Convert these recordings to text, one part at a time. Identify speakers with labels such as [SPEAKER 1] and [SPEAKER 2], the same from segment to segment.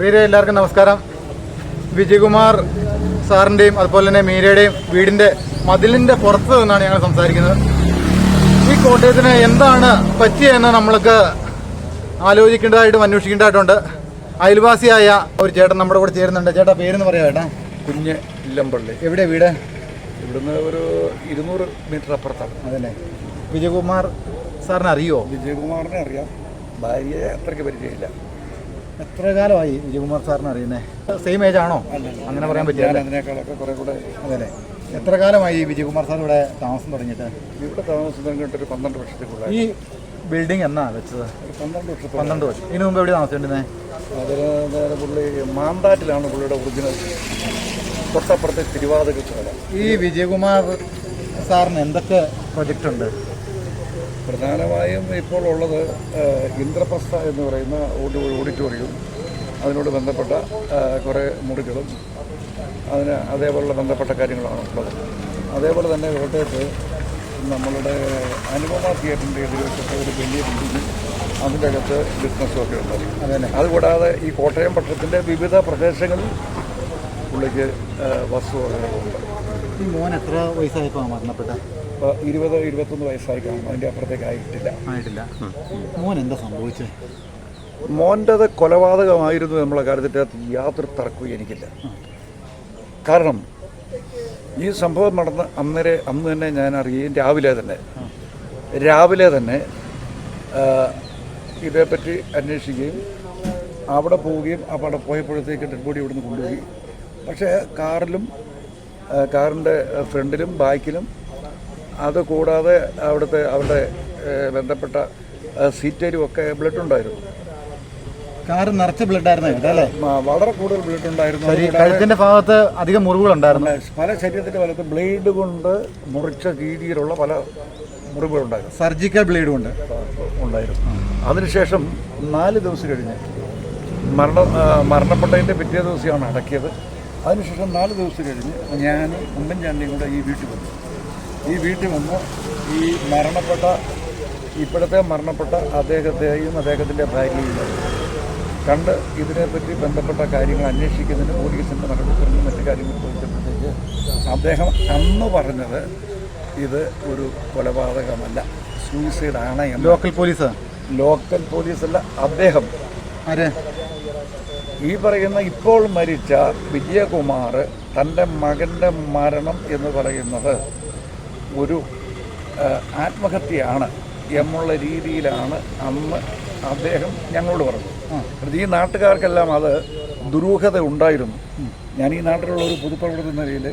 [SPEAKER 1] പ്രിയരെ എല്ലാവർക്കും നമസ്കാരം. വിജയകുമാർ സാറിന്റെയും അതുപോലെ തന്നെ മീരയുടെയും വീടിന്റെ മതിലിന്റെ പുറത്ത് നിന്നാണ് ഞങ്ങൾ സംസാരിക്കുന്നത്. ഈ കോട്ടയത്തിന് എന്താണ് പറ്റിയെന്ന് നമ്മൾക്ക് ആലോചിക്കേണ്ടതായിട്ടും അന്വേഷിക്കേണ്ടതായിട്ടുണ്ട്. അയൽവാസിയായ ഒരു ചേട്ടൻ നമ്മുടെ കൂടെ ചേരുന്നുണ്ട്. ചേട്ടാ പേരെന്ന് പറയാം ചേട്ടാ?
[SPEAKER 2] കുഞ്ഞ് ഇല്ലമ്പള്ളി
[SPEAKER 1] എവിടെ വീട്?
[SPEAKER 2] ഇവിടുന്ന് ഒരു ഇരുന്നൂറ് മീറ്റർ അപ്പുറത്താണ്.
[SPEAKER 1] അതല്ലേ. വിജയകുമാർ സാറിനെ അറിയുമോ
[SPEAKER 2] വിജയകുമാറിനെ അറിയാം. ഭാര്യയെ അത്രയ്ക്ക് പരിചയമില്ല.
[SPEAKER 1] എത്ര കാലമായി വിജയകുമാർ സാറിന് അറിയുന്നേ? സെയിം ഏജ് ആണോ? അങ്ങനെ പറയാൻ പറ്റില്ല
[SPEAKER 2] അതിനേക്കാളൊക്കെ കുറെ കൂടെ
[SPEAKER 1] അതല്ലേ എത്ര കാലമായി വിജയകുമാർ സാർ ഇവിടെ താമസം തുടങ്ങിയിട്ട്?
[SPEAKER 2] ഇവിടെ താമസം തുടങ്ങിയിട്ട് ഒരു പന്ത്രണ്ട് വർഷത്തേക്കുള്ള
[SPEAKER 1] ഈ ബിൽഡിംഗ് എന്നാ വെച്ചത്?
[SPEAKER 2] പന്ത്രണ്ട് വർഷം
[SPEAKER 1] പന്ത്രണ്ട് വർഷം. ഇതിനു മുമ്പ് എവിടെ താമസിച്ചിരുന്നേ?
[SPEAKER 2] അതിന് പുള്ളി മാന്താറ്റിലാണ് പുള്ളിയുടെ ഒറിജിനൽ തൊട്ടപ്പുറത്തെ തിരുവാതിര
[SPEAKER 1] ഈ വിജയകുമാർ സാറിന് എന്തൊക്കെ പ്രൊജക്റ്റ് ഉണ്ട്?
[SPEAKER 2] പ്രധാനമായും ഇപ്പോൾ ഉള്ളത് ഇന്ദ്രപ്രസ്ഥ എന്ന് പറയുന്ന ഓഡി- ഓഡിറ്റോറിയവും അതിനോട് ബന്ധപ്പെട്ട കുറേ മുറികളും അതിന് അതേപോലുള്ള ബന്ധപ്പെട്ട കാര്യങ്ങളാണ് ഉള്ളത്. അതേപോലെ തന്നെ കോട്ടയത്ത് നമ്മളുടെ അനുപമ തിയേറ്ററിന്റെ എതിർവശത്ത് ഒരു വലിയ ബിൽഡിംഗ് അതിന്റെ അകത്ത് ബിസിനസ്സൊക്കെ ഉണ്ട്.
[SPEAKER 1] അതല്ലേ
[SPEAKER 2] അതുകൂടാതെ ഈ കോട്ടയം പട്ടണത്തിന്റെ വിവിധ പ്രദേശങ്ങളിൽ പുള്ളിക്ക് വസ്തു വസ്തുവകകളുണ്ട്
[SPEAKER 1] ഈ മോൻ എത്ര വയസ്സായപ്പോൾ മരണപ്പെട്ട
[SPEAKER 2] ഇപ്പോൾ ഇരുപത് ഇരുപത്തൊന്ന് വയസ്സായി കാണും അതിന്റെ അപ്പുറത്തേക്ക് ആയിട്ടില്ല.
[SPEAKER 1] ആയിട്ടില്ല. മോൻ എന്താ സംഭവിച്ചത്
[SPEAKER 2] മോന്റെത് കൊലപാതകമായിരുന്നു നമ്മളെ കാര്യത്തിന്റെ അകത്ത് യാതൊരു തർക്കവും എനിക്കില്ല. കാരണം ഈ സംഭവം നടന്ന അന്നേരെ അന്ന് തന്നെ ഞാൻ അറിയുകയും രാവിലെ തന്നെ രാവിലെ തന്നെ ഇതേപ്പറ്റി അന്വേഷിക്കുകയും അവിടെ പോവുകയും അവിടെ പോയപ്പോഴത്തേക്ക് ഡെഡ് ബോഡി ഇവിടുന്ന് കൊണ്ടുപോയി. പക്ഷേ കാറിലും കാറിന്റെ ഫ്രണ്ടിലും ബാക്കിലും അത് കൂടാതെ അവിടുത്തെ അവരുടെ ബന്ധപ്പെട്ട സീറ്റരും ഒക്കെ ബ്ലഡ് ഉണ്ടായിരുന്നു.
[SPEAKER 1] കാറ് നിറച്ച് ബ്ലഡ് ആയിരുന്നു
[SPEAKER 2] വളരെ കൂടുതൽ ബ്ലഡ് ഉണ്ടായിരുന്നു.
[SPEAKER 1] കഴുത്തിന്റെ ഭാഗത്ത് അധികം മുറിവുകളുണ്ടായിരുന്നു.
[SPEAKER 2] പല ശരീരത്തിന്റെ വലത്ത് ബ്ലേഡ് കൊണ്ട് മുറിച്ച രീതിയിലുള്ള പല മുറിവുകളുണ്ടായിരുന്നു.
[SPEAKER 1] സർജിക്കൽ ബ്ലേഡ് ഉണ്ട്
[SPEAKER 2] ഉണ്ടായിരുന്നു. അതിനുശേഷം നാല് ദിവസം കഴിഞ്ഞ് മരണ മരണപ്പെട്ടതിന്റെ മരണപ്പെട്ടതിന്റെ പിറ്റേ ദിവസമാണ് അടക്കിയത്. അതിനുശേഷം നാല് ദിവസം കഴിഞ്ഞ് ഞാൻ ഉമ്മൻചാണ്ടിയും കൂടെ ഈ വീട്ടിൽ വന്നു. ഈ വീട്ടിൽ വന്ന് ഈ മരണപ്പെട്ട ഇപ്പോഴത്തെ മരണപ്പെട്ട അദ്ദേഹത്തെയും അദ്ദേഹത്തിന്റെ ഭാര്യയും കണ്ട് ഇതിനെപ്പറ്റി ബന്ധപ്പെട്ട കാര്യങ്ങൾ അന്വേഷിക്കുന്നതിന് പോലീസിന്റെ നടപടിക്രമം മറ്റു കാര്യങ്ങൾ ചോദിച്ചപ്പോഴത്തേക്ക് അദ്ദേഹം അന്ന് പറഞ്ഞത് ഇത് ഒരു കൊലപാതകമല്ല സൂയിസൈഡാണ് എന്ന്.
[SPEAKER 1] Local police?
[SPEAKER 2] ലോക്കൽ പോലീസല്ല അദ്ദേഹം.
[SPEAKER 1] ആര്?
[SPEAKER 2] ഈ പറയുന്ന ഇപ്പോൾ മരിച്ച വിജയകുമാർ തന്റെ മകന്റെ മരണം എന്ന് പറയുന്നത് ഒരു ആത്മഹത്യയാണ് എന്നുള്ള രീതിയിലാണ് അന്ന് അദ്ദേഹം ഞങ്ങളോട് പറഞ്ഞത്. ഈ നാട്ടുകാർക്കെല്ലാം അത് ദുരൂഹത ഉണ്ടായിരുന്നു. ഞാൻ ഈ നാട്ടിലുള്ള ഒരു പൊതുപ്രവർത്തന നിലയിൽ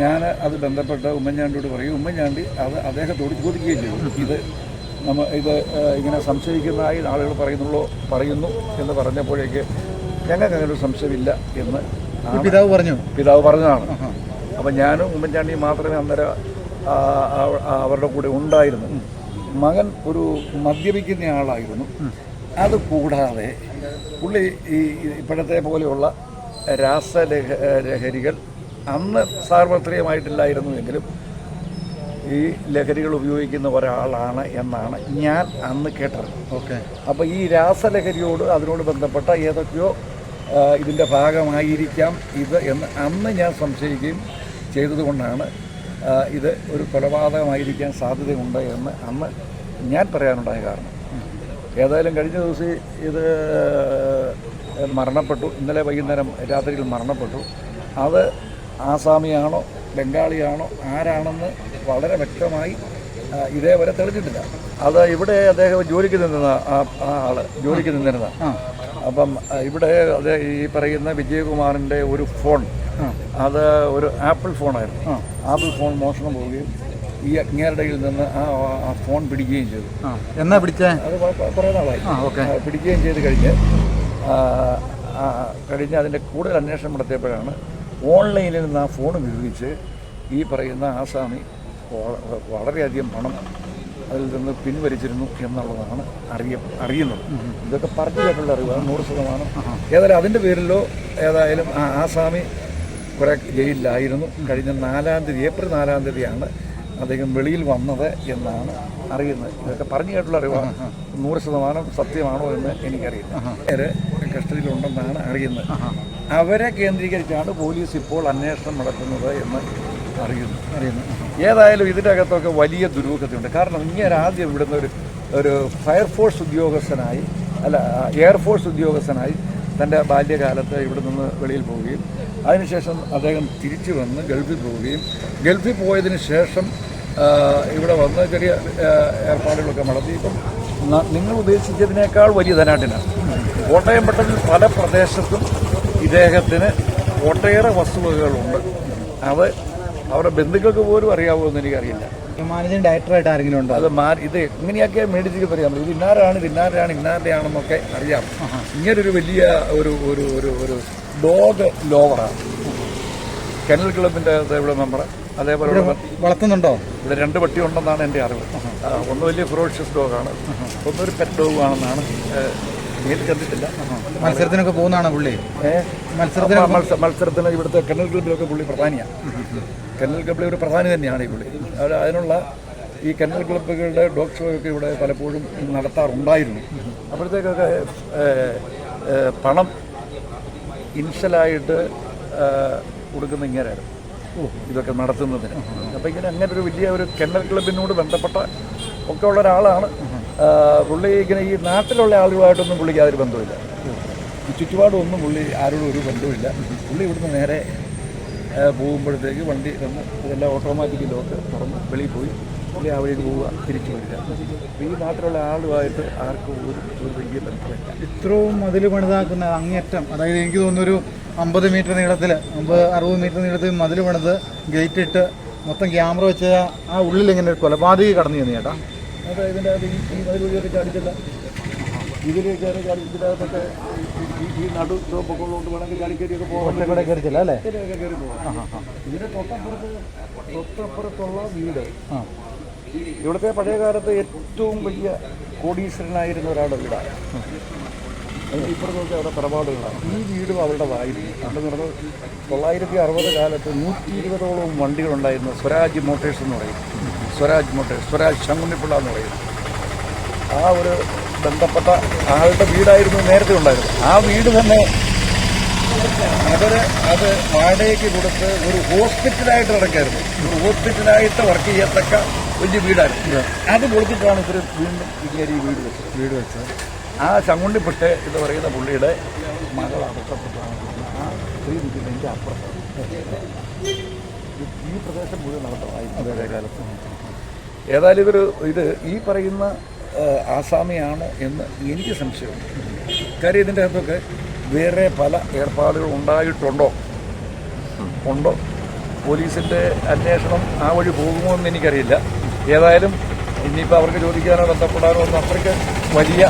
[SPEAKER 2] ഞാൻ അത് ബന്ധപ്പെട്ട് ഉമ്മൻചാണ്ടിയോട് പറയും ഉമ്മൻചാണ്ടി അത് അദ്ദേഹത്തോട് ചോദിക്കുകയും ചെയ്തു. ഇത് നമ്മ ഇത് ഇങ്ങനെ സംശയിക്കുന്നതായി ആളുകൾ പറയുന്നുള്ളൂ പറയുന്നു എന്ന് പറഞ്ഞപ്പോഴേക്ക് ഞങ്ങൾക്ക് അങ്ങനെ ഒരു സംശയമില്ല എന്ന്
[SPEAKER 1] പിതാവ് പറഞ്ഞു.
[SPEAKER 2] പിതാവ് പറഞ്ഞതാണ്. അപ്പം ഞാനും ഉമ്മൻചാണ്ടിയും മാത്രമേ അന്നേരം അവരുടെ കൂടെ ഉണ്ടായിരുന്നു. മകൻ ഒരു മദ്യപിക്കുന്ന ആളായിരുന്നു. അത് കൂടാതെ പുള്ളി ഈ ഇപ്പോഴത്തെ പോലെയുള്ള രാസലഹ ലഹരികൾ അന്ന് സാർവത്രികമായിട്ടില്ലായിരുന്നു എങ്കിലും ഈ ലഹരികൾ ഉപയോഗിക്കുന്ന ഒരാളാണ് എന്നാണ് ഞാൻ അന്ന് കേട്ടത്.
[SPEAKER 1] ഓക്കെ.
[SPEAKER 2] അപ്പോൾ ഈ രാസലഹരിയോട് അതിനോട് ബന്ധപ്പെട്ട ഏതൊക്കെയോ ഇതിന്റെ ഭാഗമായിരിക്കാം ഇത് എന്ന് അന്ന് ഞാൻ സംശയിക്കുകയും ചെയ്തതുകൊണ്ടാണ് ഇത് ഒരു കൊലപാതകമായിരിക്കാൻ സാധ്യതയുണ്ട് എന്ന് അന്ന് ഞാൻ പറയാനുണ്ടായ കാരണം. ഏതായാലും കഴിഞ്ഞ ദിവസം ഇത് മരണപ്പെട്ടു. ഇന്നലെ വൈകുന്നേരം രാത്രിയിൽ മരണപ്പെട്ടു. അത് ആസാമിയാണോ ബംഗാളിയാണോ ആരാണെന്ന് വളരെ വ്യക്തമായി ഇതേവരെ തെളിഞ്ഞിട്ടില്ല. അത് ഇവിടെ അദ്ദേഹം ജോലിക്ക് നിന്നിരുന്ന ആ ആൾ ആൾ ജോലിക്ക് നിന്നിരുന്ന
[SPEAKER 1] ആ.
[SPEAKER 2] അപ്പം ഇവിടെ അത് ഈ പറയുന്ന വിജയകുമാറിന്റെ ഒരു ഫോൺ അത് ഒരു ആപ്പിൾ ഫോണായിരുന്നു. ആപ്പിൾ ഫോൺ മോഷണം പോവുകയും ഈ അജ്ഞാരുടെയിൽ നിന്ന് ആ ഫോൺ പിടിക്കുകയും ചെയ്തു.
[SPEAKER 1] എന്നാ പിടിച്ചേ?
[SPEAKER 2] അത് കുറേ നാളായി. പിടിക്കുകയും ചെയ്ത് കഴിഞ്ഞ് കഴിഞ്ഞ് അതിന്റെ കൂടുതൽ അന്വേഷണം നടത്തിയപ്പോഴാണ് ഓൺലൈനിൽ നിന്ന് ആ ഫോൺ ഉപയോഗിച്ച് ഈ പറയുന്ന ആസാമി വളരെയധികം പണം അതിൽ നിന്ന് പിൻവലിച്ചിരുന്നു എന്നുള്ളതാണ് അറിയ അറിയുന്നത്. ഇതൊക്കെ പറഞ്ഞു കേട്ടുള്ള അറിവാണ് നൂറ് ശതമാനം. ഏതായാലും അതിന്റെ പേരിലോ ഏതായാലും ആസാമി കുറെ ജയിലിലായിരുന്നു. കഴിഞ്ഞ നാലാം തീയതി ഏപ്രിൽ നാലാം തീയതിയാണ് അദ്ദേഹം വെളിയിൽ വന്നത് എന്നാണ് അറിയുന്നത്. ഇതൊക്കെ പറഞ്ഞു കേട്ടുള്ള അറിവാണ്. നൂറ് ശതമാനം സത്യമാണോ എന്ന് എനിക്കറിയില്ല. പേര് കസ്റ്റഡിയിലുണ്ടെന്നാണ് അറിയുന്നത്. അവരെ കേന്ദ്രീകരിച്ചാണ് പോലീസ് ഇപ്പോൾ അന്വേഷണം നടത്തുന്നത് എന്ന് അറിയുന്നു
[SPEAKER 1] അറിയുന്നു.
[SPEAKER 2] ഏതായാലും ഇതിന്റെ അകത്തൊക്കെ വലിയ ദുരൂഹതയുണ്ട്. കാരണം ഇങ്ങനെ ആദ്യം ഇവിടുന്ന് ഒരു ഒരു ഫയർഫോഴ്സ് ഉദ്യോഗസ്ഥനായി അല്ല എയർഫോഴ്സ് ഉദ്യോഗസ്ഥനായി തന്റെ ബാല്യകാലത്ത് ഇവിടെ നിന്ന് വെളിയിൽ പോവുകയും അതിനുശേഷം അദ്ദേഹം തിരിച്ചു വന്ന് ഗൾഫിൽ പോവുകയും ഗൾഫിൽ പോയതിന് ശേഷം ഇവിടെ വന്ന് ചെറിയ ഏർപ്പാടുകളൊക്കെ നടത്തി. ഇപ്പം നിങ്ങൾ ഉദ്ദേശിച്ചതിനേക്കാൾ വലിയ ധനാട്ടിനാണ് കോട്ടയം പട്ടണത്തിൽ പല പ്രദേശത്തും ഇദ്ദേഹത്തിന് ഒട്ടേറെ വസ്തുവകകളുണ്ട്. അത് അവരുടെ ബന്ധുക്കൾക്ക് പോലും അറിയാവുമെന്ന് എനിക്കറിയില്ല.
[SPEAKER 1] മാനേജിംഗ് ഡയറക്ടറായിട്ട് ആരെങ്കിലും ഉണ്ടോ?
[SPEAKER 2] അത് മാ ഇത് ഇങ്ങനെയൊക്കെ മേടിച്ചിട്ട് പറയാം ഇത് ഇന്നാരാണ് ഇത് ഇന്നാരാണ് ഇന്നാരുടെയാണെന്നൊക്കെ അറിയാം. ഇങ്ങനൊരു വലിയ ഒരു ഒരു ഒരു ഒരു ഡോഗ് ലോവറാണ്. കെനൽ ക്ലബിന്റെ ഇവിടെ മെമ്പർ അതേപോലെ
[SPEAKER 1] വളർത്തുന്നുണ്ടോ?
[SPEAKER 2] ഇവിടെ രണ്ട് പട്ടി ഉണ്ടെന്നാണ് എന്റെ അറിവ്. ഒന്ന് വലിയ ഫിറോഷ്യസ് ഡോഗാണ് ഒന്നൊരു പെറ്റ് ഡോഗ് ആണെന്നാണ് കണ്ടിട്ടില്ല.
[SPEAKER 1] മത്സരത്തിനൊക്കെ പോകുന്നതാണ് പുള്ളി? മത്സരത്തിന്
[SPEAKER 2] മത്സ- മത്സ- മത്സരത്തിന് ഇവിടുത്തെ കെന്നൽ ക്ലബിലൊക്കെ പുള്ളി പ്രധാനിയാണ് കെന്നൽ ക്ലബിലെ ഒരു പ്രധാനി തന്നെയാണ് ഈ പുള്ളി. അത് അതിനുള്ള ഈ കെന്നൽ ക്ലബുകളുടെ ഡോഗ് ഷോ ഒക്കെ ഇവിടെ പലപ്പോഴും നടത്താറുണ്ടായിരുന്നു. അപ്പോഴത്തേക്കൊക്കെ പണം ഇൻഷലായിട്ട് കൊടുക്കുന്ന ഇങ്ങനെയായിരുന്നു. ഇതൊക്കെ നടത്തുന്നതിന്. അപ്പോൾ ഇങ്ങനെ അങ്ങനെ ഒരു വലിയ ഒരു കെന്നൽ ക്ലബിനോട് ബന്ധപ്പെട്ട ഒക്കെ ഉള്ള ഒരാളാണ്. പുള്ളി ഇങ്ങനെ ഈ നാട്ടിലുള്ള ആളുകളായിട്ടൊന്നും പുള്ളിക്ക് യാതൊരു ബന്ധമില്ല ചുറ്റുപാടൊന്നും ചുറ്റുപാടും പുള്ളി ആരോടും ഒരു ബന്ധമില്ല പുള്ളി ഇവിടുന്ന് നേരെ പോകുമ്പോഴത്തേക്ക് വണ്ടി വന്ന് ഇതെല്ലാം ഓട്ടോമാറ്റിക് ലോക്ക് തുറന്ന് വെളിയിൽ പോയി. അല്ലെങ്കിൽ ആ വഴിക്ക് പോവുക തിരിച്ചു വരിക. ഈ നാട്ടിലുള്ള ആളുമായിട്ട് ആർക്കും ഒരു ഒരു വലിയ ബന്ധമില്ല.
[SPEAKER 1] ഇത്രയും മതിൽ പണിതാക്കുന്ന അങ്ങേറ്റം അതായത് എനിക്ക് തോന്നുന്നൊരു ഒരു അമ്പത് മീറ്റർ നീളത്തിൽ അമ്പത് അറുപത് മീറ്റർ നീളത്തിൽ മതിൽ പണിത് ഗേറ്റ് ഇട്ട് മൊത്തം ക്യാമറ വെച്ച ആ ഉള്ളിൽ ഇങ്ങനെ ഒരു കൊലപാതകി കടന്നു ചെന്നു ചേട്ടാ.
[SPEAKER 2] അതായത് ഇതിന്റെ ഈ ഈ മതിൽ വഴിയൊക്കെ ചാടിച്ചില്ല ഇതിൽ കയറി ഈ- വേണമെങ്കിൽ
[SPEAKER 1] കൂടെ കയറിച്ചില്ല അല്ലേ?
[SPEAKER 2] കയറി പോകാം. തൊട്ടപ്പുറത്ത് തൊട്ടപ്പുറത്തുള്ള വീട്. ഇവിടുത്തെ പഴയ കാലത്ത് ഏറ്റവും വലിയ കോടീശ്വരനായിരുന്ന ഒരാളുടെ വീടാണ്. ഇപ്പുറത്ത് നോക്കി അവിടെ തറവാടുകളാണ്. ഈ വീടും അവരുടേതായിരുന്നു അവിടെ നടന്ന് തൊള്ളായിരത്തി അറുപത് കാലത്ത് നൂറ്റി ഇരുപതോളം വണ്ടികളുണ്ടായിരുന്നു സ്വരാജ് മോട്ടേഴ്സ് എന്ന് പറയും. സ്വരാജ് മോട്ടേഴ്സ് സ്വരാജ് ശങ്കുണ്ണിപ്പിള്ള എന്ന് പറയും. ആ ഒരു ബന്ധപ്പെട്ട ആളുടെ വീടായിരുന്നു നേരത്തെ ഉണ്ടായിരുന്നത്. ആ വീട് തന്നെ അവർ അത് വാടകയ്ക്ക് കൊടുത്ത് ഒരു ഹോസ്പിറ്റലായിട്ട് നടക്കായിരുന്നു. ഒരു ഹോസ്പിറ്റലായിട്ട് വർക്ക് ചെയ്യത്തക്ക വലിയ വീടായിരുന്നു. അത് പൊളിച്ചിട്ടാണ് ഇവർ വീണ്ടും ഇങ്ങനെ ഈ വീട് വെച്ചത്.
[SPEAKER 1] വീട് വെച്ചത്.
[SPEAKER 2] ആ ചങ്ങുണ്ടിപ്പെട്ട് എന്ന് പറയുന്ന പുള്ളിയുടെ മകൾ അടക്കപ്പെട്ടാണ്. ആ സ്ത്രീ നിൽക്കുന്നതിന്റെ അപ്പുറത്ത്. ഈ പ്രദേശം മുഴുവൻ കാലത്ത്. ഏതായാലും ഇവർ ഇത് ഈ പറയുന്ന ആസാമിയാണോ എന്ന് എനിക്ക് സംശയമുണ്ട്. കാര്യം ഇതിന്റെ അകത്തൊക്കെ വേറെ പല ഏർപ്പാടുകൾ ഉണ്ടായിട്ടുണ്ടോ? ഉണ്ടോ? പോലീസിന്റെ അന്വേഷണം ആ വഴി പോകുമോ എന്ന് എനിക്കറിയില്ല. ഏതായാലും ഇനിയിപ്പോൾ അവർക്ക് ചോദിക്കാനോ ബന്ധപ്പെടാനോ ഒന്നും അത്രയ്ക്ക് വലിയ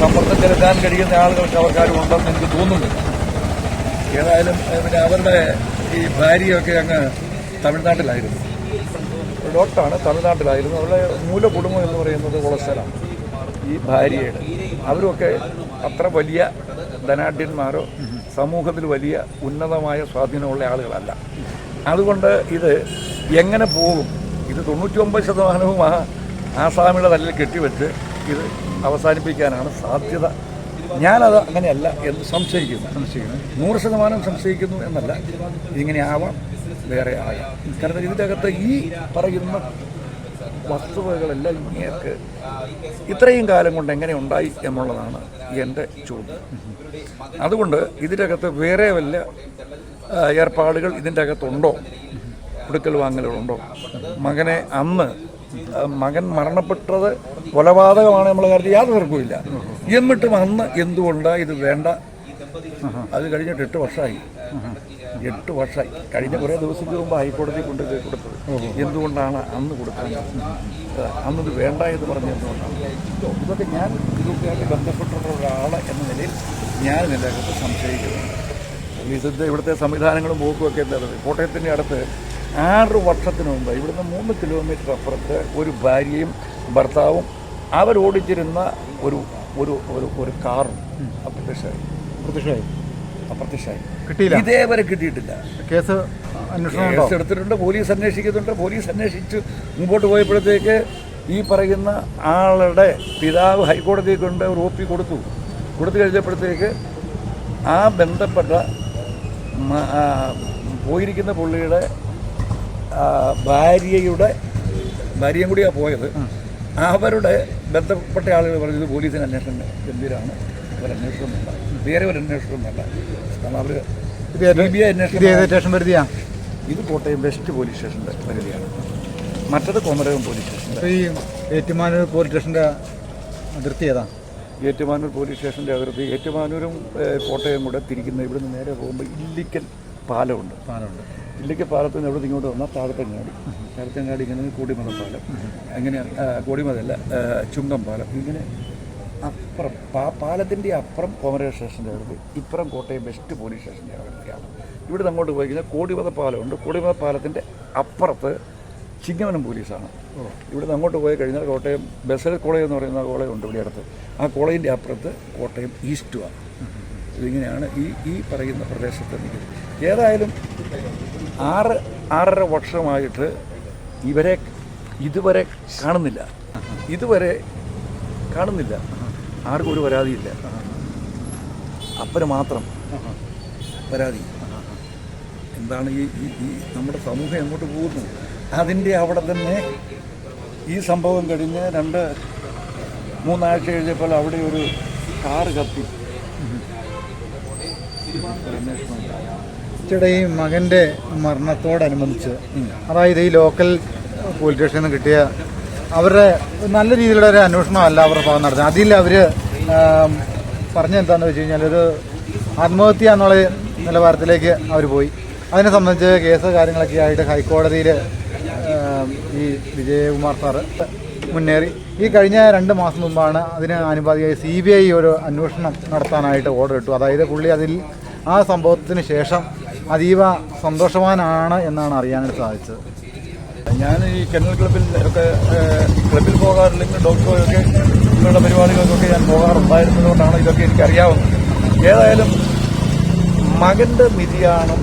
[SPEAKER 2] സമ്മർദ്ദം ചെലുത്താൻ കഴിയുന്ന ആളുകൾക്ക് അവർക്കാരും ഉണ്ടെന്ന് എനിക്ക് തോന്നുന്നില്ല. ഏതായാലും പിന്നെ അവരുടെ ഈ ഭാര്യയൊക്കെ അങ്ങ് തമിഴ്നാട്ടിലായിരുന്നു. ഡോക്ടറാണ് തമിഴ്നാട്ടിലായിരുന്നു. അവരുടെ മൂലകുടുംബം എന്ന് പറയുന്നത് കുളസ്ഥലാണ് ഈ ഭാര്യയുടെ. അവരൊക്കെ അത്ര വലിയ ധനാഢ്യന്മാരോ സമൂഹത്തിൽ വലിയ ഉന്നതമായ സ്വാധീനമുള്ള ആളുകളല്ല. അതുകൊണ്ട് ഇത് എങ്ങനെ പോകും? ഇത് തൊണ്ണൂറ്റിയൊമ്പത് ശതമാനവും ആ ആസാമിയുടെ തലയിൽ കെട്ടിവെച്ച് ഇത് അവസാനിപ്പിക്കാനാണ് സാധ്യത. ഞാനത് അങ്ങനെയല്ല എന്ന് സംശയിക്കുന്നു. സംശയിക്കുന്നു. നൂറ് ശതമാനം സംശയിക്കുന്നു എന്നല്ല. ഇതിങ്ങനെ ആവാം. വേറെ ആയ. കാരണം ഇതിനകത്ത് ഈ പറയുന്ന വസ്തുവകകളെല്ലാം ഇങ്ങേക്ക് ഇത്രയും കാലം കൊണ്ട് എങ്ങനെ ഉണ്ടായി എന്നുള്ളതാണ് എന്റെ ചോദ്യം. അതുകൊണ്ട് ഇതിന്റെ അകത്ത് വേറെ വല്ല ഏർപ്പാടുകൾ ഇതിന്റെ അകത്തുണ്ടോ കൊടുക്കൽ വാങ്ങലുകളുണ്ടോ? മകനെ അന്ന് മകൻ മരണപ്പെട്ടത് കൊലപാതകമാണ് നമ്മളെ കാര്യത്തിൽ യാതൊരു തർക്കവുമില്ല. എന്നിട്ടും അന്ന് എന്തുകൊണ്ടാണ് ഇത് വേണ്ട? അത് കഴിഞ്ഞിട്ട് എട്ട് വർഷമായി. എട്ട് വർഷമായി. കഴിഞ്ഞ കുറേ ദിവസങ്ങൾക്ക് മുമ്പ് ഹൈക്കോടതി കൊണ്ടുപോയി കൊടുത്തത്. എന്തുകൊണ്ടാണ് അന്ന് കൊടുക്കാൻ അന്നത് വേണ്ട എന്ന് പറഞ്ഞ എന്തുകൊണ്ടാണ്? ഇതൊക്കെ ഞാൻ ഇതൊക്കെയായിട്ട് ബന്ധപ്പെട്ടുള്ള ഒരാൾ എന്ന നിലയിൽ ഞാൻ ഇതിന്റെ അകത്ത് സംശയിക്കുന്നു പോലീസിന്റെ ഇവിടുത്തെ സംവിധാനങ്ങളും പോക്കും ഒക്കെ എന്താ കോട്ടയത്തിന്റെ അടുത്ത് ആറ് വർഷത്തിന് മുമ്പ് ഇവിടുന്ന് മൂന്ന് കിലോമീറ്റർ അപ്പുറത്ത് ഒരു ഭാര്യയും ഭർത്താവും അവരോടിച്ചിരുന്ന ഒരു ഒരു ഒരു കാറും അപ്രത്യക്ഷമായി
[SPEAKER 1] പ്രത്യക്ഷമായി
[SPEAKER 2] അപ്രത്യക്ഷമായി.
[SPEAKER 1] കിട്ടിയില്ല.
[SPEAKER 2] ഇതേവരെ കിട്ടിയിട്ടില്ല.
[SPEAKER 1] കേസ് അന്വേഷണം
[SPEAKER 2] കേസ് എടുത്തിട്ടുണ്ട് പോലീസ് അന്വേഷിക്കുന്നുണ്ട്. പോലീസ് അന്വേഷിച്ച് മുമ്പോട്ട് പോയപ്പോഴത്തേക്ക് ഈ പറയുന്ന ആളുടെ പിതാവ് ഹൈക്കോടതിയിൽ കൊണ്ട് ഒരു ഒപ്പി കൊടുത്തു. കൊടുത്തു കഴിഞ്ഞപ്പോഴത്തേക്ക് ആ ബന്ധപ്പെട്ട പോയിരിക്കുന്ന പുള്ളിയുടെ ഭാര്യയുടെ ഭാര്യയും കൂടിയാണ് പോയത്. അവരുടെ ബന്ധപ്പെട്ട ആളുകൾ പറഞ്ഞത് പോലീസിന് അന്വേഷണം ഗംഭീരമാണ് അവരന്വേഷണം വേറെ ഒരു അന്വേഷണമൊന്നുമല്ല. കാരണം അവർ
[SPEAKER 1] ഇത് ഏത് സ്റ്റേഷൻ പരിധിയാണ്
[SPEAKER 2] ഇത് കോട്ടയം വെസ്റ്റ് പോലീസ് സ്റ്റേഷന്റെ പരിധിയാണ്. മറ്റത് കോമരകം പോലീസ് സ്റ്റേഷന്റെ
[SPEAKER 1] അപ്പോൾ ഈ ഏറ്റുമാനൂർ പോലീസ് സ്റ്റേഷന്റെ അതിർത്തി ഏതാ?
[SPEAKER 2] ഏറ്റുമാനൂർ പോലീസ് സ്റ്റേഷന്റെ അതിർത്തി. ഏറ്റുമാനൂരും കോട്ടയം കൂടെ തിരിക്കുന്ന ഇവിടെ നിന്ന് നേരെ പോകുമ്പോൾ ഇല്ലിക്കൽ പാലമുണ്ട്.
[SPEAKER 1] പാലമുണ്ട്.
[SPEAKER 2] ഇല്ലിക്കൽ പാലത്തിൽ നിന്ന് എവിടെ ഇങ്ങോട്ട് വന്നാൽ താഴത്തങ്ങാടി. താഴത്തങ്ങാടി ഇങ്ങനെ കോടിമത പാലം. അങ്ങനെ കോടിമതല്ല ചുങ്കം പാലം. ഇങ്ങനെ അപ്പുറം പാ പാലത്തിന്റെ അപ്പുറം കോമരേ സ്റ്റേഷന്റെ അടുത്ത് ഇപ്പുറം കോട്ടയം വെസ്റ്റ് പോലീസ് സ്റ്റേഷന്റെ അതിർത്തിയാണ് ഇവിടുന്ന് അങ്ങോട്ട് പോയി കഴിഞ്ഞാൽ കോടിമത പാലമുണ്ട് കോടിമത പാലത്തിന്റെ അപ്പുറത്ത് ചിങ്ങവനം പോലീസാണ്. ഇവിടുന്ന് അങ്ങോട്ട് പോയി കഴിഞ്ഞാൽ കോട്ടയം ബസൽ കോളേജ് എന്ന് പറയുന്ന കോളേജ് ഉണ്ട് ഇവിടെ അടുത്ത്. ആ കോളേജിന്റെ അപ്പുറത്ത് കോട്ടയം ഈസ്റ്റുമാണ് ഇതിങ്ങനെയാണ് ഈ ഈ പറയുന്ന പ്രദേശത്ത് നിൽക്കുന്നത്. ഏതായാലും ആറ് ആറര വർഷമായിട്ട് ഇവരെ ഇതുവരെ കാണുന്നില്ല. ഇതുവരെ കാണുന്നില്ല. ആർക്കും ഒരു പരാതിയില്ല. അപ്പന് മാത്രം പരാതി. എന്താണ് ഈ ഈ നമ്മുടെ സമൂഹം എങ്ങോട്ട് പോകുന്നു? അതിന്റെ അവിടെ തന്നെ ഈ സംഭവം കഴിഞ്ഞ് രണ്ട് മൂന്നാഴ്ച കഴിഞ്ഞപ്പോൾ അവിടെ ഒരു കാറ് കത്തി.
[SPEAKER 1] ചേട്ടാ ഈ മകന്റെ മരണത്തോടനുബന്ധിച്ച് അതായത് ഈ ലോക്കൽ പോലീസ് സ്റ്റേഷനിൽ നിന്ന് കിട്ടിയ അവരുടെ നല്ല രീതിയിലുള്ള ഒരു അന്വേഷണമല്ല അവരുടെ ഭാഗം നടത്തുന്നത്. അതിൽ അവർ പറഞ്ഞ എന്താന്ന് വെച്ച് കഴിഞ്ഞാൽ ഒരു ആത്മഹത്യ എന്നുള്ള നിലവാരത്തിലേക്ക് അവർ പോയി. അതിനെ സംബന്ധിച്ച് കേസ് കാര്യങ്ങളൊക്കെ ആയിട്ട് ഹൈക്കോടതിയിൽ ഈ വിജയകുമാർ സാറ് മുന്നേറി. ഈ കഴിഞ്ഞ രണ്ട് മാസം മുമ്പാണ് അതിന് ആനുപാതികമായി സി ബി ഐ ഒരു അന്വേഷണം നടത്താനായിട്ട് ഓർഡർ ഇട്ടു. അതായത് പുള്ളി അതിൽ ആ സംഭവത്തിന് ശേഷം അതീവ സന്തോഷവാനാണ് എന്നാണ് അറിയാനായിട്ട് സാധിച്ചത്.
[SPEAKER 2] ഞാൻ ഈ കെനൽ ക്ലബിൽ ഒക്കെ ക്ലബിൽ പോകാറില്ലെങ്കിൽ ഡോക്ടറൊക്കെ ഇങ്ങനെയുള്ള പരിപാടികൾക്കൊക്കെ ഞാൻ പോകാറുണ്ടായിരുന്നതുകൊണ്ടാണ് ഇതൊക്കെ എനിക്കറിയാവുന്നത്. ഏതായാലും മകന്റെ നിര്യാണം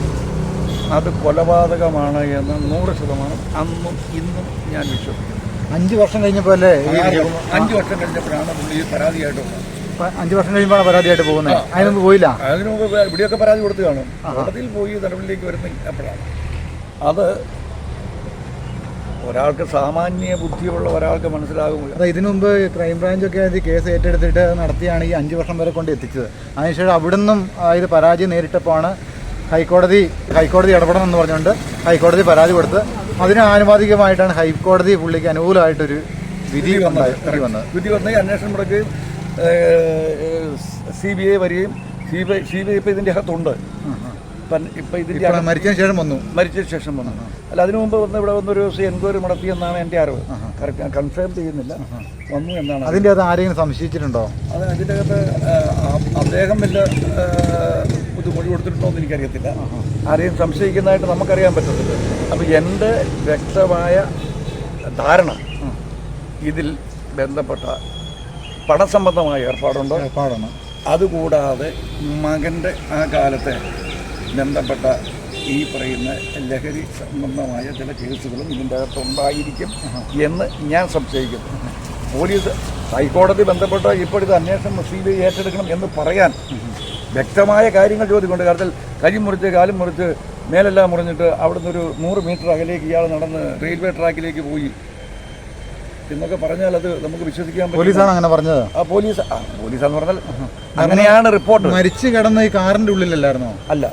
[SPEAKER 2] അത് കൊലപാതകമാണ് എന്ന് നൂറ് ശതമാനം അന്നും ഇന്നും ഞാൻ വിശ്വസിക്കുന്നു.
[SPEAKER 1] അഞ്ച് വർഷം കഴിഞ്ഞപ്പോൾ
[SPEAKER 2] അഞ്ച് വർഷം കഴിഞ്ഞപ്പോഴാണ് പുള്ളി ഈ പരാതിയായിട്ട് വന്നത്.
[SPEAKER 1] അഞ്ചു അഞ്ച് വർഷം കഴിയുമ്പോൾ പരാതിയായിട്ട് പോകുന്നത്. അതിനൊന്നും പോയില്ല?
[SPEAKER 2] അതിനു മുമ്പ് ഇവിടെയൊക്കെ പരാതി കൊടുത്തു കാണും. കോടതിയിൽ പോയി നടപടിയിലേക്ക് വരുന്ന അപ്പോഴാണ് അത് ഒരാൾക്ക് സാമാന്യ ബുദ്ധിയുള്ള ഒരാൾക്ക് മനസ്സിലാകുമില്ല
[SPEAKER 1] അതെ ഇതിനു മുമ്പ് ക്രൈംബ്രാഞ്ചൊക്കെ അത് കേസ് ഏറ്റെടുത്തിട്ട് നടത്തിയാണ് ഈ അഞ്ച് വർഷം വരെ കൊണ്ട് എത്തിച്ചത്. അതിനുശേഷം അവിടുന്നും ഇത് പരാജയം നേരിട്ടപ്പോഴാണ് ഹൈക്കോടതി ഹൈക്കോടതി ഇടപെടണം എന്ന് പറഞ്ഞുകൊണ്ട് ഹൈക്കോടതി പരാതി കൊടുത്ത് അതിന് ആനുപാതികമായിട്ടാണ് ഹൈക്കോടതി പുള്ളിക്ക് അനുകൂലമായിട്ടൊരു വിധി വന്നത്.
[SPEAKER 2] വിധി വന്നത്. അന്വേഷണം മുടക്കുകയും സി ബി ഐ വരികയും C B I C B I ഇപ്പം ഇതിന്റെ അകത്തുണ്ട്. ഇപ്പം
[SPEAKER 1] ഇതിന്റെ മരിച്ചതിന് ശേഷം വന്നു.
[SPEAKER 2] മരിച്ച ശേഷം വന്നു. അല്ല അതിനു മുമ്പ് വന്ന് ഇവിടെ വന്നൊരു ദിവസം എൻക്വയറി നടത്തി എന്നാണ് എന്റെ അറിവ്. കറക്റ്റ് കൺഫേം ചെയ്യുന്നില്ല. വന്നു എന്നാണ്.
[SPEAKER 1] അതിന്റെ അത് ആരെങ്കിലും സംശയിച്ചിട്ടുണ്ടോ?
[SPEAKER 2] അത് അതിന്റെ അകത്ത് അദ്ദേഹം വല്ല ഇത് മൊഴി കൊടുത്തിട്ടുണ്ടോ എന്ന് എനിക്കറിയത്തില്ല. ആരെയും സംശയിക്കുന്നതായിട്ട് നമുക്കറിയാൻ പറ്റത്തില്ല. അപ്പോൾ എന്റെ വ്യക്തമായ ധാരണ ഇതിൽ ബന്ധപ്പെട്ട പണസംബന്ധമായ ഏർപ്പാടുണ്ട്?
[SPEAKER 1] ഏർപ്പാടാണ്.
[SPEAKER 2] അതുകൂടാതെ മകന്റെ ആ കാലത്തെ ബന്ധപ്പെട്ട ഈ പറയുന്ന ലഹരി സംബന്ധമായ ചില കേസുകളും ഇതിന്റെ അകത്ത് ഉണ്ടായിരിക്കും എന്ന് ഞാൻ സംശയിക്കുന്നു. പോലീസ് ഹൈക്കോടതി ബന്ധപ്പെട്ട ഇപ്പോഴത്തെ അന്വേഷണം സി ബി ഐ ഏറ്റെടുക്കണം എന്ന് പറയാൻ വ്യക്തമായ കാര്യങ്ങൾ ചോദിക്കുന്നുണ്ട്. കാര്യത്തിൽ കൈ മുറിച്ച് കാലും മുറിച്ച് മേലെല്ലാം മുറിഞ്ഞിട്ട് അവിടുന്ന് ഒരു നൂറ് മീറ്റർ അകലേക്ക് ഇയാൾ നടന്ന് റെയിൽവേ ട്രാക്കിലേക്ക് പോയി. എന്നൊക്കെ പറഞ്ഞാൽ അത് നമുക്ക് വിശ്വസിക്കാൻ
[SPEAKER 1] പോലീസാണ് അങ്ങനെ പറഞ്ഞത്?
[SPEAKER 2] ആ പോലീസ് ആ പോലീസാന്ന് പറഞ്ഞാൽ അങ്ങനെയാണ് റിപ്പോർട്ട്.
[SPEAKER 1] മരിച്ചു കിടന്ന ഈ കാറിന്റെ ഉള്ളിലല്ലായിരുന്നോ?
[SPEAKER 2] അല്ല.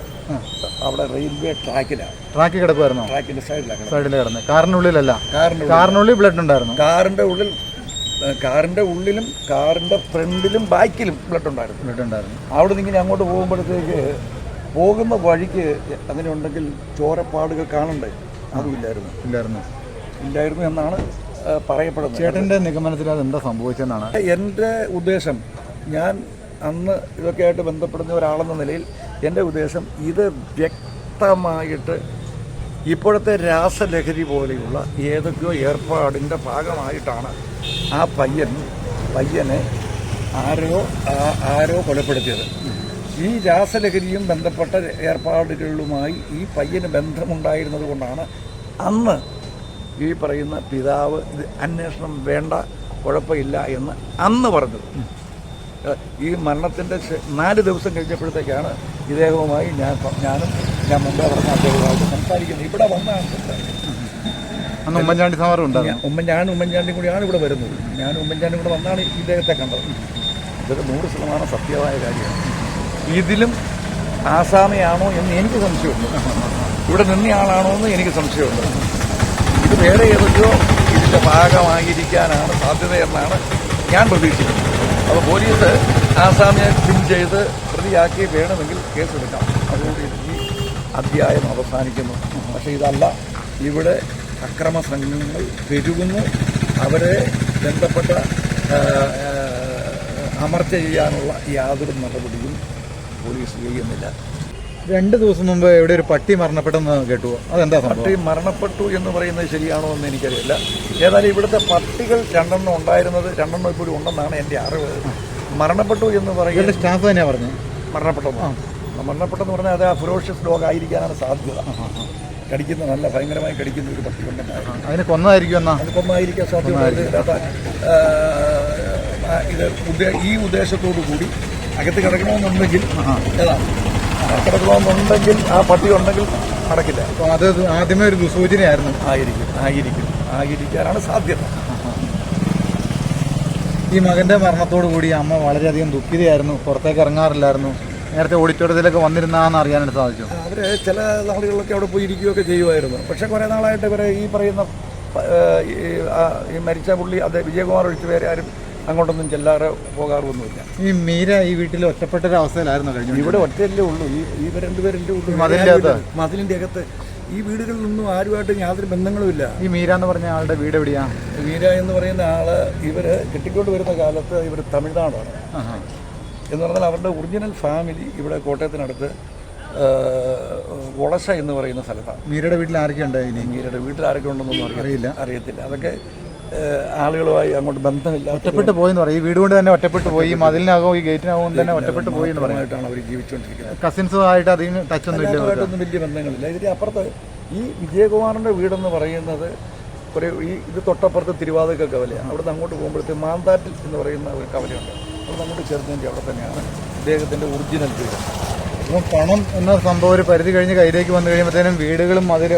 [SPEAKER 2] അവിടെ റെയിൽവേ ട്രാക്കിലാണ്
[SPEAKER 1] ട്രാക്കിൽ കിടക്കുമായിരുന്നു
[SPEAKER 2] ട്രാക്കിന്റെ സൈഡിലാണ്
[SPEAKER 1] സൈഡിൽ കിടന്ന് കാറിനുള്ളിലല്ല.
[SPEAKER 2] കാറിന്റെ ഉള്ളിൽ.
[SPEAKER 1] കാറിനുള്ളിൽ ബ്ലഡ് ഉണ്ടായിരുന്നു.
[SPEAKER 2] കാറിന്റെ ഉള്ളിൽ കാറിന്റെ ഉള്ളിലും കാറിന്റെ ഫ്രണ്ടിലും ബാക്കിലും ബ്ലഡ് ഉണ്ടായിരുന്നു.
[SPEAKER 1] ബ്ലഡ് ഉണ്ടായിരുന്നു.
[SPEAKER 2] അവിടെ നിന്ന് ഇങ്ങനെ അങ്ങോട്ട് പോകുമ്പോഴത്തേക്ക് പോകുന്ന വഴിക്ക് അങ്ങനെ ഉണ്ടെങ്കിൽ ചോരപ്പാടുകൾ കാണണ്ടേ? അതുമില്ലായിരുന്നു
[SPEAKER 1] ഇല്ലായിരുന്നു.
[SPEAKER 2] ഇല്ലായിരുന്നു. ഇല്ലായിരുന്നു എന്നാണ് പറയപ്പെടുന്നത്.
[SPEAKER 1] ചേട്ടന്റെ നിഗമനത്തിൽ അത് എന്താ സംഭവിച്ചെന്നാണ്
[SPEAKER 2] എന്റെ ഉദ്ദേശം ഞാൻ അന്ന് ഇതൊക്കെയായിട്ട് ബന്ധപ്പെടുന്ന ഒരാളെന്ന നിലയിൽ എന്റെ ഉദ്ദേശം ഇത് വ്യക്തമായിട്ട് ഇപ്പോഴത്തെ രാസലഹരി പോലെയുള്ള ഏതൊക്കെയോ ഏർപ്പാടിന്റെ ഭാഗമായിട്ടാണ് ആ പയ്യൻ പയ്യനെ ആരോ ആരോ കൊലപ്പെടുത്തിയത്. ഈ രാസലഹരിയും ബന്ധപ്പെട്ട ഏർപ്പാടുകളുമായി ഈ പയ്യന് ബന്ധമുണ്ടായിരുന്നത് കൊണ്ടാണ് അന്ന് ഈ പറയുന്ന പിതാവ് ഇത് അന്വേഷണം വേണ്ട കുഴപ്പമില്ല എന്ന് അന്ന് പറഞ്ഞത്. ഈ മരണത്തിന്റെ നാല് ദിവസം കഴിഞ്ഞപ്പോഴത്തേക്കാണ് ഇദ്ദേഹവുമായി ഞാൻ ഞാനും ഞാൻ മുമ്പേ പറഞ്ഞ അദ്ദേഹവുമായിട്ട് സംസാരിക്കുന്നത്. ഇവിടെ വന്നാണ് സംസാരിക്കുന്നത്
[SPEAKER 1] അന്ന് ഉമ്മൻചാണ്ടി സാറും ഉണ്ടായിരുന്നു.
[SPEAKER 2] ഉമ്മൻചാണ്ടിയും കൂടിയാണ് ഇവിടെ വരുന്നത്. ഞാൻ ഉമ്മൻചാണ്ടിയും കൂടെ വന്നാണ് ഇദ്ദേഹത്തെ കണ്ടത്. ഇതൊക്കെ നൂറ് ശതമാനം സത്യമായ കാര്യമാണ്. ഇതിലും ആസാമിയാണോ എന്ന് എനിക്ക് സംശയമുണ്ട്. ഇവിടെ നിന്നയാളാണോ എന്ന് എനിക്ക് സംശയമുണ്ട്. ഇത് വേറെ ഏതൊക്കെയോ ഇതിന്റെ ഭാഗമായിരിക്കാനാണ് സാധ്യതയെന്നാണ് ഞാൻ പ്രതീക്ഷിക്കുന്നത്. അപ്പോൾ പോലീസ് ആസാമിനെ പിൻ ചെയ്ത് പ്രതിയാക്കി വേണമെങ്കിൽ കേസെടുക്കാം. അതുകൊണ്ട് ഈ അധ്യായം അവസാനിക്കുന്നു. പക്ഷേ ഇതല്ല ഇവിടെ അക്രമ സംഘങ്ങൾ പെരുകുന്നു. അവരെ ബന്ധപ്പെട്ട അമർച്ച ചെയ്യാനുള്ള യാതൊരു നടപടിയും പോലീസ് ചെയ്യുന്നില്ല
[SPEAKER 1] രണ്ട് ദിവസം മുമ്പ് ഇവിടെ ഒരു പട്ടി മരണപ്പെട്ടെന്ന് കേട്ടു. അതെന്താ
[SPEAKER 2] പട്ടി മരണപ്പെട്ടു എന്ന് പറയുന്നത് ശരിയാണോ എന്ന് എനിക്കറിയില്ല. ഏതായാലും ഇവിടുത്തെ പട്ടികൾ രണ്ടെണ്ണം ഉണ്ടായിരുന്നത് രണ്ടെണ്ണം ഇപ്പോഴും ഉണ്ടെന്നാണ് എന്റെ അറിവ്. മരണപ്പെട്ടു എന്ന് പറയുന്നത്
[SPEAKER 1] സ്റ്റാഫ് തന്നെയാണ് പറഞ്ഞത്
[SPEAKER 2] മരണപ്പെട്ടെന്ന് മരണപ്പെട്ടെന്ന് പറഞ്ഞാൽ അത് ആ ഫിറോഷ്യസ് ഡോഗ് ആയിരിക്കാനാണ് സാധ്യത. കടിക്കുന്ന നല്ല ഭയങ്കരമായി കടിക്കുന്ന ഒരു പട്ടി കൊണ്ടുണ്ടായിരുന്നു
[SPEAKER 1] അതിന് കൊന്നതായിരിക്കും എന്നാ?
[SPEAKER 2] അത് കൊന്നായിരിക്കാൻ സാധ്യത ഇത് ഈ ഉദ്ദേശത്തോടു കൂടി അകത്ത് കിടക്കണമെന്നുണ്ടെങ്കിൽ ഏതാ കിടക്കണമെന്നുണ്ടെങ്കിൽ ആ പട്ടി ഉണ്ടെങ്കിൽ നടക്കില്ല.
[SPEAKER 1] അപ്പൊ അത് ആദ്യമേ ഒരു ദുസൂചനയായിരുന്നു.
[SPEAKER 2] ആയിരിക്കും ആയിരിക്കും. ആയിരിക്കാനാണ് സാധ്യത.
[SPEAKER 1] ഈ മകന്റെ മരണത്തോടു കൂടി അമ്മ വളരെയധികം ദുഃഖിതയായിരുന്നു. പുറത്തേക്ക് ഇറങ്ങാറില്ലായിരുന്നു. നേരത്തെ ഓഡിറ്റോറിയത്തിലൊക്കെ വന്നിരുന്നാന്ന് അറിയാനായിട്ട് സാധിച്ചു.
[SPEAKER 2] അവർ ചില നാളുകളിലൊക്കെ അവിടെ പോയി ഇരിക്കുകയൊക്കെ ചെയ്യുമായിരുന്നു. പക്ഷെ കുറേ നാളായിട്ട് ഇവരെ ഈ പറയുന്ന ഈ മരിച്ച പുള്ളി അത് വിജയകുമാർ ഒഴിച്ച് വേറെ ആരും അങ്ങോട്ടൊന്നും ചെല്ലാറ് പോകാറൊന്നുമില്ല.
[SPEAKER 1] ഈ മീര ഈ വീട്ടിൽ ഒറ്റപ്പെട്ട ഒരു അവസ്ഥയിലായിരുന്നു കഴിഞ്ഞു
[SPEAKER 2] ഇവിടെ ഒറ്റയല്ലേ ഉള്ളൂ. ഈ ഈ രണ്ടുപേരല്ലേ ഉള്ളൂ
[SPEAKER 1] മതിലിന്റെ അകത്ത്?
[SPEAKER 2] മതിലിന്റെ അകത്ത്. ഈ വീടുകളിലൊന്നും ആരുമായിട്ട് യാതൊരു ബന്ധങ്ങളുമില്ല
[SPEAKER 1] ഈ മീര എന്ന് പറഞ്ഞ ആളുടെ വീട് എവിടെയാണ്
[SPEAKER 2] മീര എന്ന് പറയുന്ന ആൾ ഇവർ കെട്ടിക്കൊണ്ട് വരുന്ന കാലത്ത് ഇവർ തമിഴ്നാടാണ്. എന്ന് പറഞ്ഞാൽ അവരുടെ ഒറിജിനൽ ഫാമിലി ഇവിടെ കോട്ടയത്തിനടുത്ത് ഒളശ എന്ന് പറയുന്ന സ്ഥലത്താണ്.
[SPEAKER 1] മീരയുടെ വീട്ടിൽ ആരൊക്കെ ഉണ്ടായി
[SPEAKER 2] മീരയുടെ വീട്ടിൽ ആരൊക്കെ ഉണ്ടെന്നൊന്നും അറിയില്ല. അറിയത്തില്ല. അതൊക്കെ ആളുകളുമായി അങ്ങോട്ട് ബന്ധമില്ല
[SPEAKER 1] ഒറ്റപ്പെട്ട് എന്ന് പറയും. ഈ വീട് കൊണ്ട് തന്നെ ഒറ്റപ്പെട്ട് പോയി മതിലിനകവും ഈ ഗേറ്റിനകവും തന്നെ ഒറ്റപ്പെട്ട് പോയി എന്ന്
[SPEAKER 2] പറഞ്ഞിട്ടാണ് അവർ ജീവിച്ചുകൊണ്ടിരിക്കുന്നത്.
[SPEAKER 1] കസിൻസും ആയിട്ട് അതിന് ടച്ച് ഒന്നും ഇല്ല.
[SPEAKER 2] വലിയ ബന്ധങ്ങളില്ല. ഇതിന് അപ്പുറത്ത് ഈ വിജയകുമാറിന്റെ വീടെന്ന് പറയുന്നത് കുറേ ഈ ഇത് തൊട്ടപ്പുറത്ത് തിരുവാതിക്ക കവലയാണ് അവിടെ നിന്ന് അങ്ങോട്ട് പോകുമ്പോഴത്തേക്ക് മാന്താറ്റിൽ എന്ന് പറയുന്ന ഒരു കവലയുണ്ട്. അവിടെ അങ്ങോട്ട് ചേർന്നതിന്റെ അവിടെ തന്നെയാണ്. അദ്ദേഹത്തിന്റെ ഒറിജിനൽ വീട്.
[SPEAKER 1] അപ്പം പണം എന്ന സംഭവം ഒരു പരിധി കഴിഞ്ഞ് കയ്യിലേക്ക് വന്നു കഴിയുമ്പോഴത്തേനും വീടുകളും മതിൽ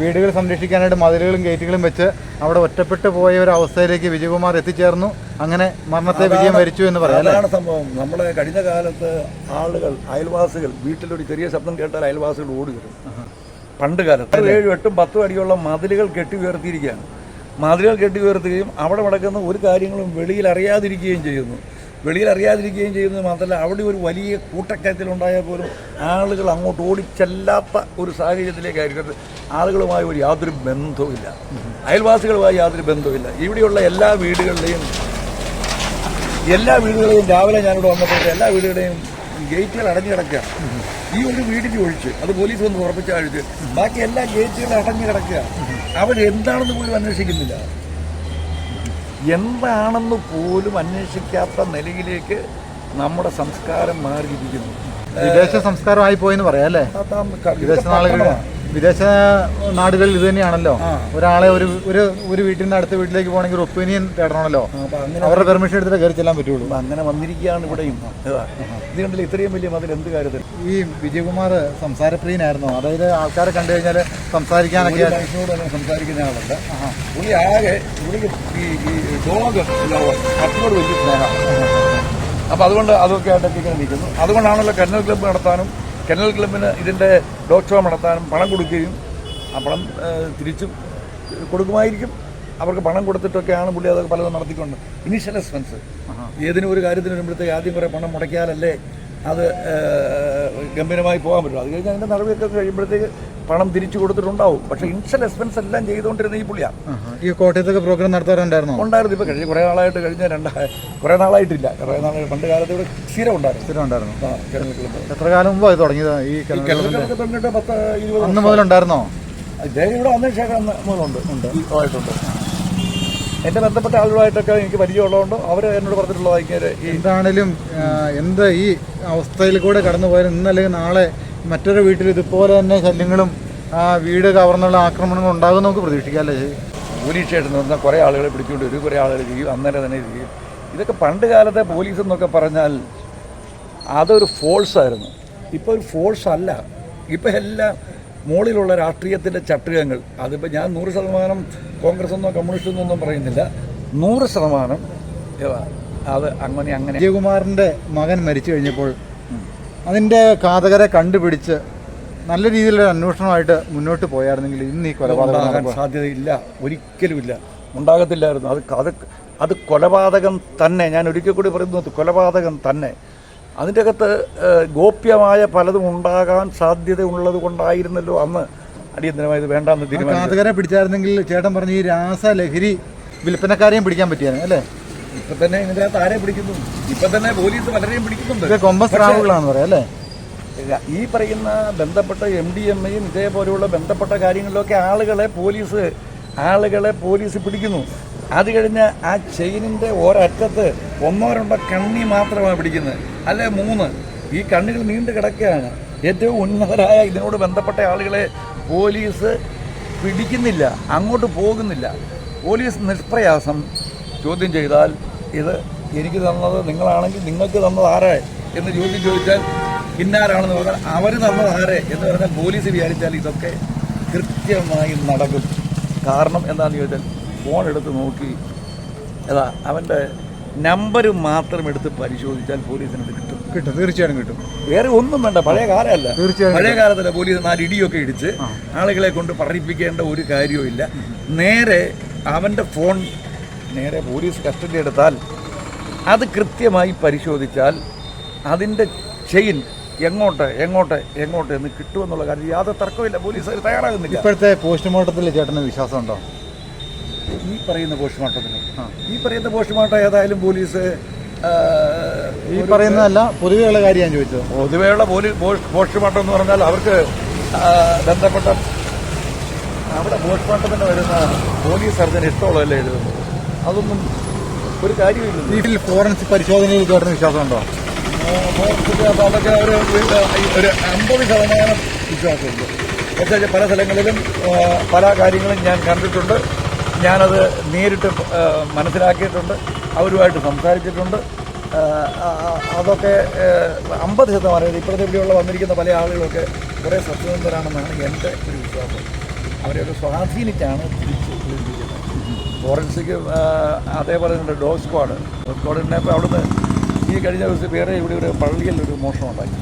[SPEAKER 1] വീടുകൾ സംരക്ഷിക്കാനായിട്ട് മതിലുകളും ഗേറ്റുകളും വെച്ച് അവിടെ ഒറ്റപ്പെട്ടു പോയ ഒരു അവസ്ഥയിലേക്ക് വിജയകുമാർ എത്തിച്ചേർന്നു. അങ്ങനെ മരണത്തെ വിജയം വരിച്ചു എന്ന് പറയാം
[SPEAKER 2] അതാണ് സംഭവം. നമ്മളെ കഴിഞ്ഞ കാലത്ത് ആളുകൾ അയൽവാസികൾ വീട്ടിലൊരു ചെറിയ ശബ്ദം കേട്ടാൽ അയൽവാസികൾ ഓടി വരും. പണ്ട് കാലത്ത് ഏഴും എട്ടും പത്തും അടിയുള്ള മതിലുകൾ കെട്ടി ഉയർത്തിയിരിക്കുകയാണ്. മതിലുകൾ കെട്ടി ഉയർത്തുകയും അവിടെ നടക്കുന്ന ഒരു കാര്യങ്ങളും വെളിയിൽ അറിയാതിരിക്കുകയും ചെയ്യുന്നു. വെളിയിൽ അറിയാതിരിക്കുകയും ചെയ്യുന്നത് മാത്രമല്ല അവിടെ ഒരു വലിയ കൂട്ടക്കയത്തിലുണ്ടായാൽ പോലും ആളുകൾ അങ്ങോട്ട് ഓടിച്ചെല്ലാത്ത ഒരു സാഹചര്യത്തിലേക്കായിരിക്കും ആളുകളുമായി ഒരു യാതൊരു ബന്ധവുമില്ല. അയൽവാസികളുമായി യാതൊരു ബന്ധവുമില്ല. ഇവിടെയുള്ള എല്ലാ വീടുകളുടെയും എല്ലാ വീടുകളെയും രാവിലെ ഞാനിവിടെ വന്നപ്പോൾ എല്ലാ വീടുകളുടെയും ഗേറ്റുകൾ അടഞ്ഞു കിടക്കുകയാണ്. ഈ ഒരു വീടിന് ഒഴിച്ച് അത് പോലീസ് വന്ന് ഉറപ്പിച്ച ബാക്കി എല്ലാ ഗേറ്റുകളും അടഞ്ഞു കിടക്കുക അവർ എന്താണെന്ന് പോലും അന്വേഷിക്കുന്നില്ല. എന്താണെന്ന് പോലും അന്വേഷിക്കാത്ത നിലയിലേക്ക് നമ്മുടെ സംസ്കാരം മാറിയിരിക്കുന്നു.
[SPEAKER 1] വിദേശ സംസ്കാരമായി പോയെന്ന് പറയാം അല്ലേ? വിദേശ നാളുകൾ വിദേശ നാടുകളിൽ ഇത് തന്നെയാണല്ലോ. ഒരാളെ ഒരു ഒരു ഒരു വീട്ടിൽ നിന്ന് അടുത്ത വീട്ടിലേക്ക് പോകണമെങ്കിൽ ഒരു ഒപ്പീനിയൻ തേടണമല്ലോ. അവരുടെ പെർമിഷൻ എടുത്തിട്ട് കയറി ചെല്ലാൻ പറ്റുള്ളൂ.
[SPEAKER 2] അങ്ങനെ വന്നിരിക്കുകയാണ് ഇവിടെയും. ഇതാ. കണ്ടില്ല ഇത്രയും വലിയ മതിൽ എന്ത് കാര്യത്തിൽ
[SPEAKER 1] ഈ വിജയകുമാർ സംസാരപ്രിയനായിരുന്നു. അതായത് ആൾക്കാരെ കണ്ടു കഴിഞ്ഞാൽ സംസാരിക്കാനൊക്കെ
[SPEAKER 2] സംസാരിക്കുന്ന ആളല്ല. പുള്ളി ആകെ പുള്ളിക്ക് ഈ ഡോഗ് വലിയ സ്നേഹമാണ്. അതുകൊണ്ട് അതൊക്കെ ആയിട്ടൊക്കെ ഇങ്ങനെ നിൽക്കുന്നു. അതുകൊണ്ടാണല്ലോ കന്നൽ ക്ലബ്ബ് നടത്താനും കന്നൽ ക്ലബിന് ഇതിന്റെ ഡോക്ടർ നടത്താനും പണം കൊടുക്കുകയും ആ പണം തിരിച്ചു തിരിച്ചും കൊടുക്കുമായിരിക്കും. അവർക്ക് പണം കൊടുത്തിട്ടൊക്കെയാണ് പുള്ളി അതൊക്കെ പലതും നടത്തിക്കൊണ്ട്. ഇനീഷ്യൽ എക്സ്പെൻസ് ഏതിനും ഒരു കാര്യത്തിന് വരുമ്പോഴത്തേക്ക് ആദ്യം കുറേ പണം മുടക്കിയാലല്ലേ അത് ഗംഭീരമായി പോകാൻ പറ്റും. അത് കഴിഞ്ഞ് അതിന്റെ നടപടിയൊക്കെ കഴിയുമ്പോഴത്തേക്ക് പണം തിരിച്ചു കൊടുത്തിട്ടുണ്ടാവും. പക്ഷെ ഇൻഷൽ എക്സ്പെൻസ് എല്ലാം ചെയ്തുകൊണ്ടിരുന്ന ഈ പുള്ളിയാണ്
[SPEAKER 1] ഈ കോട്ടയത്തൊക്കെ പ്രോഗ്രാം നടത്താറുണ്ടായിരുന്നു?
[SPEAKER 2] ഉണ്ടായിരുന്നു. ഇപ്പോൾ കഴിഞ്ഞ കുറേ നാളായിട്ട് കഴിഞ്ഞ രണ്ട് കുറേ നാളായിട്ടില്ല. കുറേ നാളായി. പണ്ട് കാലത്ത് ഇവിടെ സ്ഥിരം ഉണ്ടായിരുന്നു.
[SPEAKER 1] സ്ഥിരം ഉണ്ടായിരുന്നു. എത്ര കാലം മുമ്പ് അത് തുടങ്ങിയത്? ഈ
[SPEAKER 2] കേരളത്തിൽ തുടങ്ങിയിട്ട് പത്ത് ഇരുപത്
[SPEAKER 1] അന്ന് മുതലുണ്ടായിരുന്നോ?
[SPEAKER 2] ഇദ്ദേഹം ഇവിടെ വന്നതിന് ശേഷം അന്ന് മുതലുണ്ട്. ഉണ്ട്. ആയിട്ടുണ്ട്. എന്റെ ബന്ധപ്പെട്ട ആളുകളായിട്ടൊക്കെ എനിക്ക് പരിചയമുള്ളതുകൊണ്ട് അവർ എന്നോട് പറഞ്ഞിട്ടുള്ളതായിരിക്കും ഈ
[SPEAKER 1] എന്താണേലും എന്ത് ഈ അവസ്ഥയിൽ കൂടെ കടന്നു പോയാലും ഇന്നല്ലെങ്കിൽ നാളെ മറ്റൊരു വീട്ടിൽ ഇതുപോലെ തന്നെ ശല്യങ്ങളും ആ വീട് കവർന്നുള്ള ആക്രമണങ്ങളും ഉണ്ടാകും നമുക്ക് പ്രതീക്ഷിക്കാം അല്ലേ
[SPEAKER 2] പോലീസ് നിന്ന് കുറേ ആളുകളെ പിടിച്ചുകൊണ്ട് ഒരു കുറേ ആളുകൾ ചെയ്യും അന്നേരം തന്നെ ചെയ്യും ഇതൊക്കെ പണ്ട് കാലത്തെ പോലീസ് എന്നൊക്കെ പറഞ്ഞാൽ അതൊരു ഫോഴ്സ് ആയിരുന്നു. ഇപ്പോൾ ഒരു ഫോഴ്സ് അല്ല. ഇപ്പോൾ എല്ലാം മുകളിലുള്ള രാഷ്ട്രീയത്തിന്റെ ചട്ടുകങ്ങൾ അതിപ്പോൾ ഞാൻ നൂറ് ശതമാനം കോൺഗ്രസ് എന്നോ കമ്മ്യൂണിസ്റ്റ് എന്നൊന്നും പറയുന്നില്ല. നൂറ് ശതമാനം അത് അങ്ങനെ അങ്ങനെ.
[SPEAKER 1] വിജയകുമാറിന്റെ മകൻ മരിച്ചു കഴിഞ്ഞപ്പോൾ അതിന്റെ ഘാതകരെ കണ്ടുപിടിച്ച് നല്ല രീതിയിലുള്ള അന്വേഷണമായിട്ട് മുന്നോട്ട് പോയായിരുന്നെങ്കിൽ ഇന്ന് ഈ കൊലപാതകം
[SPEAKER 2] സാധ്യതയില്ല ഒരിക്കലുമില്ല. ഉണ്ടാകത്തില്ലായിരുന്നു. അത് അത് അത് കൊലപാതകം തന്നെ ഞാൻ ഒരിക്കൽ കൂടി പറയുന്നത് കൊലപാതകം തന്നെ. അതിന്റെ അകത്ത് ഗോപ്യമായ പലതും ഉണ്ടാകാൻ സാധ്യത ഉള്ളത് കൊണ്ടായിരുന്നല്ലോ അന്ന് അടിയന്തരമായത് വേണ്ടെന്ന്
[SPEAKER 1] ഘാതകരെ പിടിച്ചായിരുന്നെങ്കിൽ ചേട്ടൻ പറഞ്ഞു ഈ രാസലഹരി വിൽപ്പനക്കാരെയും പിടിക്കാൻ പറ്റിയാണ് അല്ലേ?
[SPEAKER 2] ഇപ്പൊ തന്നെ ഇതിന്റെ അകത്ത് ആരെ പിടിക്കുന്നു? ഇപ്പൊ തന്നെ പോലീസ് പലരെയും പിടിക്കുന്നുണ്ട്.
[SPEAKER 1] കൊമ്പസ് സ്രാവുകളാണെന്ന് പറയാം അല്ലേ?
[SPEAKER 2] ഈ പറയുന്ന ബന്ധപ്പെട്ട എം ഡി എം എയും ഇതേപോലെയുള്ള ബന്ധപ്പെട്ട കാര്യങ്ങളിലൊക്കെ ആളുകളെ പോലീസ് ആളുകളെ പോലീസ് പിടിക്കുന്നു. അത് കഴിഞ്ഞ് ആ ചെയിനിന്റെ ഒരറ്റത്ത് ഒന്നോ രണ്ടോ കണ്ണി മാത്രമാണ് പിടിക്കുന്നത്. അല്ലെ മൂന്ന്. ഈ കണ്ണികൾ നീണ്ടു കിടക്കുകയാണ്. ഏറ്റവും ഉന്നതരായ ഇതിനോട് ബന്ധപ്പെട്ട ആളുകളെ പോലീസ് പിടിക്കുന്നില്ല അങ്ങോട്ട് പോകുന്നില്ല. പോലീസ് നിഷ്പ്രയാസം ചോദ്യം ചെയ്താൽ ഇത് എനിക്ക് തന്നത് നിങ്ങളാണെങ്കിൽ നിങ്ങൾക്ക് തന്നത് ആരെ? എന്ന് ചോദ്യം ചോദിച്ചാൽ ഇന്നാരാണെന്ന് പറഞ്ഞാൽ അവർ തന്നത് ആരെ? എന്ന് പറഞ്ഞാൽ പോലീസ് വിചാരിച്ചാൽ ഇതൊക്കെ കൃത്യമായി നടക്കും. കാരണം എന്താണെന്ന് ചോദിച്ചാൽ ഫോൺ എടുത്ത് നോക്കി. അതാ അവന്റെ നമ്പർ മാത്രം എടുത്ത് പരിശോധിച്ചാൽ പോലീസിന് അത് കിട്ടും.
[SPEAKER 1] കിട്ടും തീർച്ചയായും കിട്ടും.
[SPEAKER 2] വേറെ ഒന്നും വേണ്ട പഴയ കാലമല്ല.
[SPEAKER 1] തീർച്ചയായും.
[SPEAKER 2] പഴയ കാലത്തല്ല പോലീസ് നാല് ഇടിയൊക്കെ ഇടിച്ച് ആളുകളെ കൊണ്ട് പറയിപ്പിക്കേണ്ട ഒരു കാര്യവുമില്ല നേരെ അവന്റെ ഫോൺ നേരെ പോലീസ് കസ്റ്റഡി എടുത്താൽ അത് കൃത്യമായി പരിശോധിച്ചാൽ അതിന്റെ ചെയിൻ എങ്ങോട്ട് എങ്ങോട്ട് എങ്ങോട്ട് എന്ന് കിട്ടുമെന്നുള്ള കാര്യം യാതൊരു തർക്കമില്ല പോലീസ് തയ്യാറാകുന്നില്ല.
[SPEAKER 1] ഇപ്പോഴത്തെ പോസ്റ്റ്മോർട്ടത്തിൽ ചേട്ടന് വിശ്വാസമുണ്ടോ?
[SPEAKER 2] ഈ പറയുന്ന പോസ്റ്റ്മോർട്ടത്തിന്. ഈ പറയുന്ന പോസ്റ്റ്മോർട്ടം ഏതായാലും പോലീസ്
[SPEAKER 1] ഈ പറയുന്നതല്ല പൊതുവെയുള്ള കാര്യം ഞാൻ ചോദിച്ചത്.
[SPEAKER 2] പൊതുവെയുള്ള പോസ്റ്റ്മോർട്ടം എന്ന് പറഞ്ഞാൽ അവർക്ക് ബന്ധപ്പെട്ട അവിടെ പോസ്റ്റ്മോർട്ടത്തിന് വരുന്ന പോലീസ് സർജൻ ഇഷ്ടമുള്ളതല്ലേ എഴുതുന്നത്? അതൊന്നും ഒരു കാര്യമില്ല
[SPEAKER 1] വീട്ടിൽ ഫോറൻസിക് പരിശോധനയിൽ ചേട്ടന് വിശ്വാസമുണ്ടോ?
[SPEAKER 2] അതൊക്കെ ഒരു ഒരു അമ്പത് ശതമാനം വിശ്വാസമുണ്ട്. പ്രത്യേകിച്ച് പല സ്ഥലങ്ങളിലും പല കാര്യങ്ങളും ഞാൻ കണ്ടിട്ടുണ്ട്. ഞാനത് നേരിട്ട് മനസ്സിലാക്കിയിട്ടുണ്ട് അവരുമായിട്ട് സംസാരിച്ചിട്ടുണ്ട്. അതൊക്കെ അമ്പത് ശതമാനം ഇപ്പോഴത്തെ ഇവിടെയുള്ള വന്നിരിക്കുന്ന പല ആളുകളൊക്കെ കുറേ സത്യസന്ധരാണെന്നാണ് എന്റെ ഒരു വിശ്വാസം. അവരെയൊക്കെ സ്വാധീനിച്ചാണ് തിരിച്ച് വിളിപ്പിക്കുന്നത് ഫോറൻസിക് അതേപോലെ തന്നെ ഡോഗ് സ്ക്വാഡ്. ഡോഗ് സ്ക്വാഡിനെ അവിടുന്ന് ഈ കഴിഞ്ഞ ദിവസം വേറെ ഇവിടെ ഒരു പള്ളിയിൽ ഒരു മോഷണം ഉണ്ടായി.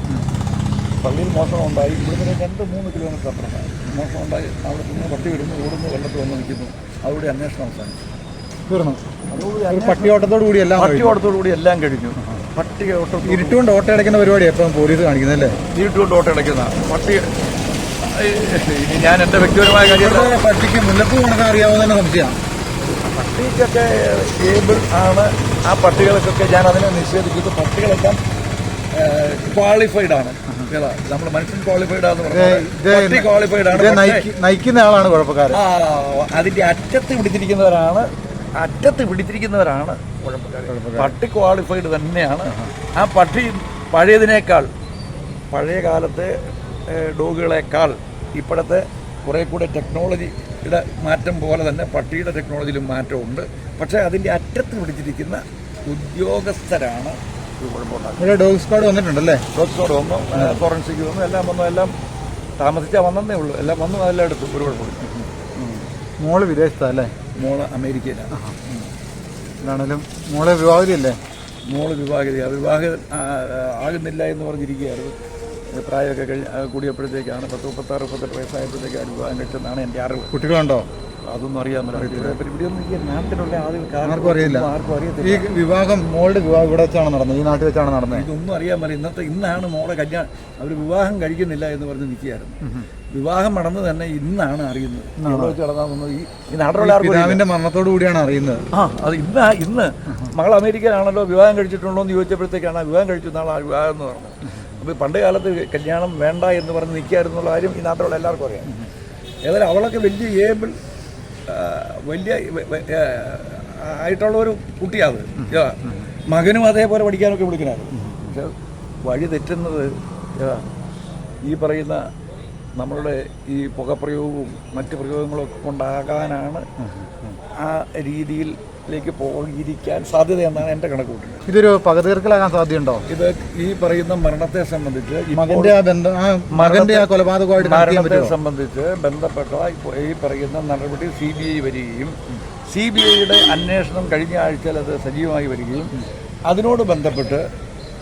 [SPEAKER 2] പള്ളിയിൽ മോഷണം ഉണ്ടായി. ഇവിടുന്ന് രണ്ട് മൂന്ന് കിലോമീറ്റർ അപ്പുറത്താണ് ഉണ്ടായി അവിടെ നിന്ന് പട്ടി വരുന്നു ഓടുന്നു വെള്ളത്തിൽ വന്ന് നിൽക്കുന്നു. അവിടെ അന്വേഷണം അവസാനിച്ചു.
[SPEAKER 1] പട്ടിയോട്ടത്തോടു കൂടി എല്ലാം
[SPEAKER 2] പട്ടി ഓട്ടത്തോടുകൂടി എല്ലാം കഴിഞ്ഞു. പട്ടിയോട്ടം
[SPEAKER 1] ഇരുട്ടുകൊണ്ട് ഓട്ടം അടയ്ക്കുന്ന പരിപാടി എപ്പോഴും പോലീസ് കാണിക്കുന്നത് അല്ലേ?
[SPEAKER 2] ഇരുട്ടുകൊണ്ട് ഓട്ടം അടയ്ക്കുന്ന പട്ടി ഇനി ഞാൻ എന്റെ വ്യക്തിപരമായ കാര്യം
[SPEAKER 1] പട്ടിക്ക് മുല്ലപ്പൂ കണക്കാൻ അറിയാവുന്ന തന്നെ സംശയമാണ്.
[SPEAKER 2] പട്ടിക്കൊക്കെ ഏബിൾ ആണ്. ആ പട്ടികൾക്കൊക്കെ ഞാൻ അതിനെ നിഷേധിച്ചത് പട്ടികളെല്ലാം ക്വാളിഫൈഡ് ആണ്. നമ്മൾ മനുഷ്യൻ ക്വാളിഫൈഡ് ആണെന്ന് ക്വാളിഫൈഡ് ആണ്.
[SPEAKER 1] നയിക്കുന്ന ആളാണ് കുഴപ്പക്കാരൻ.
[SPEAKER 2] അതിന്റെ അറ്റത്ത് പിടിച്ചിരിക്കുന്നവരാണ് അറ്റത്ത് പിടിച്ചിരിക്കുന്നവരാണ് പട്ടി ക്വാളിഫൈഡ് തന്നെയാണ്. ആ പട്ടി പഴയതിനേക്കാൾ പഴയ കാലത്തെ ഡോഗുകളേക്കാൾ ഡോഗുകളെക്കാൾ ഇപ്പോഴത്തെ കുറേ കൂടെ ടെക്നോളജിയുടെ മാറ്റം പോലെ തന്നെ പട്ടിയുടെ ടെക്നോളജിയിലും മാറ്റമുണ്ട്. പക്ഷേ അതിന്റെ അറ്റത്ത് പിടിച്ചിരിക്കുന്ന ഉദ്യോഗസ്ഥരാണ്
[SPEAKER 1] ഇവിടെ ഡോഗ് സ്ക്വാഡ് വന്നിട്ടുണ്ടല്ലേ?
[SPEAKER 2] ഡോക്ടറോട് വന്നു. ഫോറൻസിക് വന്നു. എല്ലാം വന്നു. എല്ലാം താമസിച്ചാൽ വന്നതേ ഉള്ളൂ. എല്ലാം വന്നു. എല്ലാം എടുത്തു. ഒരു കുഴപ്പമില്ല.
[SPEAKER 1] മോൾ വിദേശത്തല്ലേ
[SPEAKER 2] മോൾ അമേരിക്കയിലാണ്
[SPEAKER 1] എന്താണേലും മോളെ വിവാഹിതയല്ലേ
[SPEAKER 2] മോൾ വിവാഹിത വിവാഹ ആകുന്നില്ല എന്ന് പറഞ്ഞിരിക്കുകയായിരുന്നു. പ്രായമൊക്കെ കഴിഞ്ഞ് കൂടിയപ്പോഴത്തേക്കാണ് പത്ത് മുപ്പത്താറ് മുപ്പത്തെട്ട് വയസ്സായപ്പോഴത്തേക്കാണ് വിവാഹം കഴിച്ചതെന്നാണ് എന്റെ അറിവ്.
[SPEAKER 1] കുട്ടികളുണ്ടോ?
[SPEAKER 2] അതൊന്നും അറിയാൻ
[SPEAKER 1] ആർക്കും അറിയില്ല. ഈ വിവാഹം മോളുടെ വിവാഹം ഇവിടെ വെച്ചാണ് നടന്നത്. ഈ നാട്ടിൽ വെച്ചാണ് നടന്നത്.
[SPEAKER 2] ഇതൊന്നും അറിയാൻ പറ്റില്ല. ഇന്നത്തെ ഇന്നാണ് മോളെ കല്യാണം. അവർ വിവാഹം കഴിക്കുന്നില്ല എന്ന് പറഞ്ഞ് നിൽക്കുകയായിരുന്നു. വിവാഹം നടന്നു തന്നെ ഇന്നാണ് അറിയുന്നത്.
[SPEAKER 1] പിതാവിന്റെ മരണത്തോടു കൂടിയാണ് അറിയുന്നത്.
[SPEAKER 2] ആ അത് ഇന്ന് ഇന്ന്. മകൾ അമേരിക്കയിലാണല്ലോ വിവാഹം കഴിച്ചിട്ടുണ്ടോ എന്ന് ചോദിച്ചപ്പോഴത്തേക്കാണ് വിവാഹം കഴിച്ചു നാളെ ആ വിവാഹം എന്ന് പറഞ്ഞത്. അപ്പോൾ പണ്ട് കാലത്ത് കല്യാണം വേണ്ട എന്ന് പറഞ്ഞ് നിൽക്കായിരുന്നുള്ള കാര്യം ഈ നാട്ടിലുള്ള എല്ലാവർക്കും അറിയാം. ഏതായാലും അവളൊക്കെ വലിയ ഏബിൾ വലിയ ആയിട്ടുള്ള ഒരു കുട്ടിയാണ്. മകനും അതേപോലെ പഠിക്കാനൊക്കെ വിളിക്കണായിരുന്നു. പക്ഷെ വഴി തെറ്റുന്നത് ഈ പറയുന്ന നമ്മളുടെ ഈ പുകപ്രയോഗവും മറ്റ് പ്രയോഗങ്ങളൊക്കെ കൊണ്ടാകാനാണ് ആ രീതിയിലേക്ക് പോയിരിക്കാൻ സാധ്യത എന്നാണ് എന്റെ കണക്ക് കൂട്ടുന്നത്.
[SPEAKER 1] ഇതൊരു പകതീർക്കലാകാൻ സാധ്യതയുണ്ടോ?
[SPEAKER 2] ഇത് ഈ പറയുന്ന മരണത്തെ സംബന്ധിച്ച്
[SPEAKER 1] മകന്റെ ആ ബന്ധം ആ മകന്റെ ആ കൊലപാതകമായിട്ട്
[SPEAKER 2] മരണത്തെ സംബന്ധിച്ച് ബന്ധപ്പെട്ട ഈ പറയുന്ന നടപടി സി ബി ഐ വരികയും സി ബി ഐയുടെ അന്വേഷണം കഴിഞ്ഞ ആഴ്ചയിൽ അത് സജീവമായി വരികയും അതിനോട് ബന്ധപ്പെട്ട്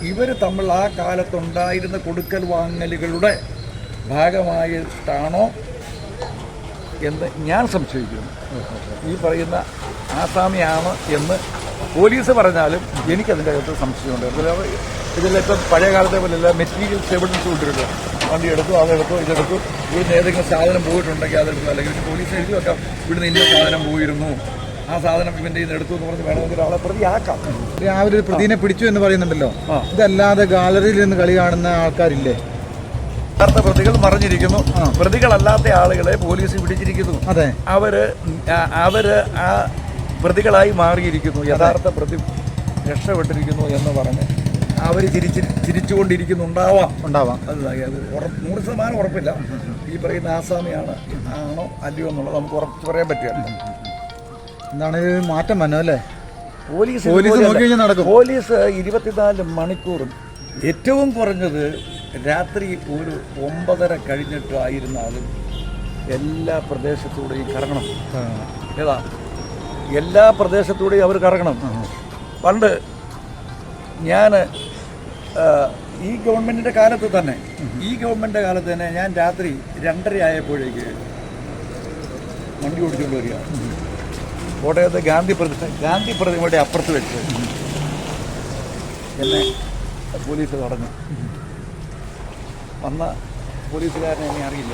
[SPEAKER 2] ഇവർ തമ്മിൽ ആ കാലത്തുണ്ടായിരുന്ന കൊടുക്കൽ വാങ്ങലുകളുടെ ഭാഗമായിട്ടാണോ എന്ന് ഞാൻ സംശയിക്കുന്നു. ഈ പറയുന്ന ആസാമിയാണ് എന്ന് പോലീസ് പറഞ്ഞാലും എനിക്കതിന്റെ അകത്ത് സംശയമുണ്ട്. ഇതിൽ ഇതിലിപ്പം പഴയ കാലത്തെ പോലെയല്ല മെറ്റീരിയൽസ് എവിഡൻസ് കൊണ്ടിരിക്കുക വണ്ടി എടുത്തു അതെടുത്തു ഇതെടുത്തു ഇവിടുന്ന് ഏതെങ്കിലും സാധനം പോയിട്ടുണ്ടെങ്കിൽ അതെടുത്തു അല്ലെങ്കിൽ പോലീസ് എഴുതി വെക്കാം ഇവിടുന്ന് ഇന്ന സാധനം പോയിരുന്നു. ആ സാധനം ഇവന്റെ ഇന്ന് എടുത്തു എന്ന് പറഞ്ഞ് വേണമെങ്കിൽ ഒരാളെ പ്രതിയാക്കാം
[SPEAKER 1] ആ ഒരു പ്രതിനെ പിടിച്ചു എന്ന് പറയുന്നുണ്ടല്ലോ. ഇതല്ലാതെ ഗാലറിയിൽ നിന്ന് കളി കാണുന്ന ആൾക്കാരില്ലേ?
[SPEAKER 2] യഥാർത്ഥ പ്രതികൾ മറിഞ്ഞിരിക്കുന്നു. പ്രതികളല്ലാത്ത ആളുകളെ പോലീസ് പിടിച്ചിരിക്കുന്നു.
[SPEAKER 1] അതെ.
[SPEAKER 2] അവർ അവർ ആ പ്രതികളായി മാറിയിരിക്കുന്നു. യഥാർത്ഥ പ്രതി രക്ഷപ്പെട്ടിരിക്കുന്നു എന്ന് പറഞ്ഞ് അവർ ചിരിച്ച് ചിരിച്ചുകൊണ്ടിരിക്കുന്നുണ്ടാവാം.
[SPEAKER 1] ഉണ്ടാവാം.
[SPEAKER 2] നൂറ് ശതമാനം ഉറപ്പില്ല. ഈ പറയുന്ന ആസാമിയാണ് ആണോ അല്ലയോ എന്നുള്ളത് നമുക്ക് ഉറപ്പിച്ച് പറയാൻ പറ്റില്ല
[SPEAKER 1] എന്താണ് മാറ്റം വന്നു അല്ലേ?
[SPEAKER 2] പോലീസ്
[SPEAKER 1] നടക്കും.
[SPEAKER 2] പോലീസ് ഇരുപത്തിനാല് മണിക്കൂറും ഏറ്റവും കുറഞ്ഞത് രാത്രി ഒരു ഒമ്പതര കഴിഞ്ഞിട്ടായിരുന്നാലും എല്ലാ പ്രദേശത്തൂടെയും കറങ്ങണം. ഏതാ? എല്ലാ പ്രദേശത്തൂടെയും അവർ കറങ്ങണം. പണ്ട് ഞാൻ ഈ ഗവൺമെന്റിന്റെ കാലത്ത് തന്നെ ഈ ഗവൺമെന്റിന്റെ കാലത്ത് തന്നെ ഞാൻ രാത്രി രണ്ടര ആയപ്പോഴേക്ക് വണ്ടി ഓടിച്ചുകൊണ്ട് വരിക. കോട്ടയത്ത് ഗാന്ധി പ്രതിമ ഗാന്ധി പ്രതിമയുടെ അപ്പുറത്ത് വെച്ച് എന്നെ പോലീസ് തടഞ്ഞു. വന്ന പോലീസുകാരനെ എന്നെ അറിയില്ല.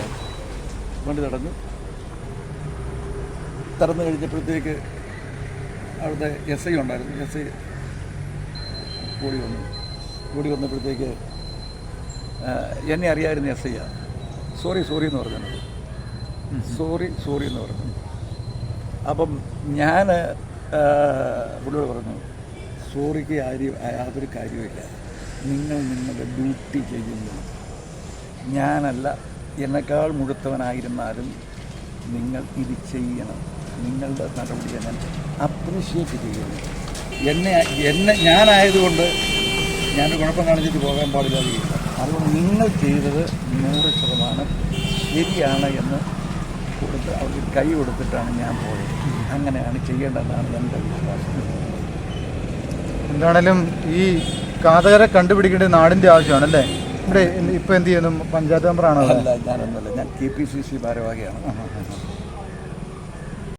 [SPEAKER 2] വണ്ടി തടഞ്ഞു. തടന്നു കഴിഞ്ഞപ്പോഴത്തേക്ക് അവിടുത്തെ എസ് ഐ ഉണ്ടായിരുന്നു. എസ് ഐ കൂടി വന്നു. കൂടി വന്നപ്പോഴത്തേക്ക് എന്നെ അറിയാമായിരുന്നു എസ് ഐ സോറി സോറി എന്ന് പറഞ്ഞു സോറി സോറി എന്ന് പറഞ്ഞു. അപ്പം ഞാൻ പുള്ളിയോട് പറഞ്ഞു സോറിക്ക് ആരും യാതൊരു കാര്യമില്ല നിങ്ങൾ നിങ്ങളുടെ ഡ്യൂട്ടി ചെയ്യുന്നു. ഞാനല്ല. എന്നെക്കാൾ മുഴുത്തവനായിരുന്നാലും നിങ്ങൾ ഇത് ചെയ്യണം. നിങ്ങളുടെ നടപടിയെ ഞാൻ അപ്രീഷിയേറ്റ് ചെയ്യുന്നു. എന്നെ എന്നെ ഞാനായതുകൊണ്ട് ഞാൻ കുഴപ്പം കാണിച്ചിട്ട് പോകാൻ പാടില്ലാതിരിക്കില്ല അതുകൊണ്ട് നിങ്ങൾ ചെയ്തത് നൂറ് ശതമാനം ശരിയാണ് എന്ന് കൊടുത്ത് അവർക്ക് കൈ കൊടുത്തിട്ടാണ് ഞാൻ പോയത്. അങ്ങനെയാണ് ചെയ്യേണ്ടതെന്നാണ് എന്റെ വിശ്വാസം.
[SPEAKER 1] എന്താണേലും ഈ കാതകരെ കണ്ടുപിടിക്കേണ്ടത് നാടിന്റെ ആവശ്യമാണ് അല്ലേ ഇവിടെ ഇപ്പൊ എന്ത് ചെയ്യുന്നു? പഞ്ചായത്ത് മെമ്പറാണോ?
[SPEAKER 2] അല്ല ഞാനൊന്നുമല്ല. ഞാൻ കെ പി സി സി ഭാരവാഹിയാണ്.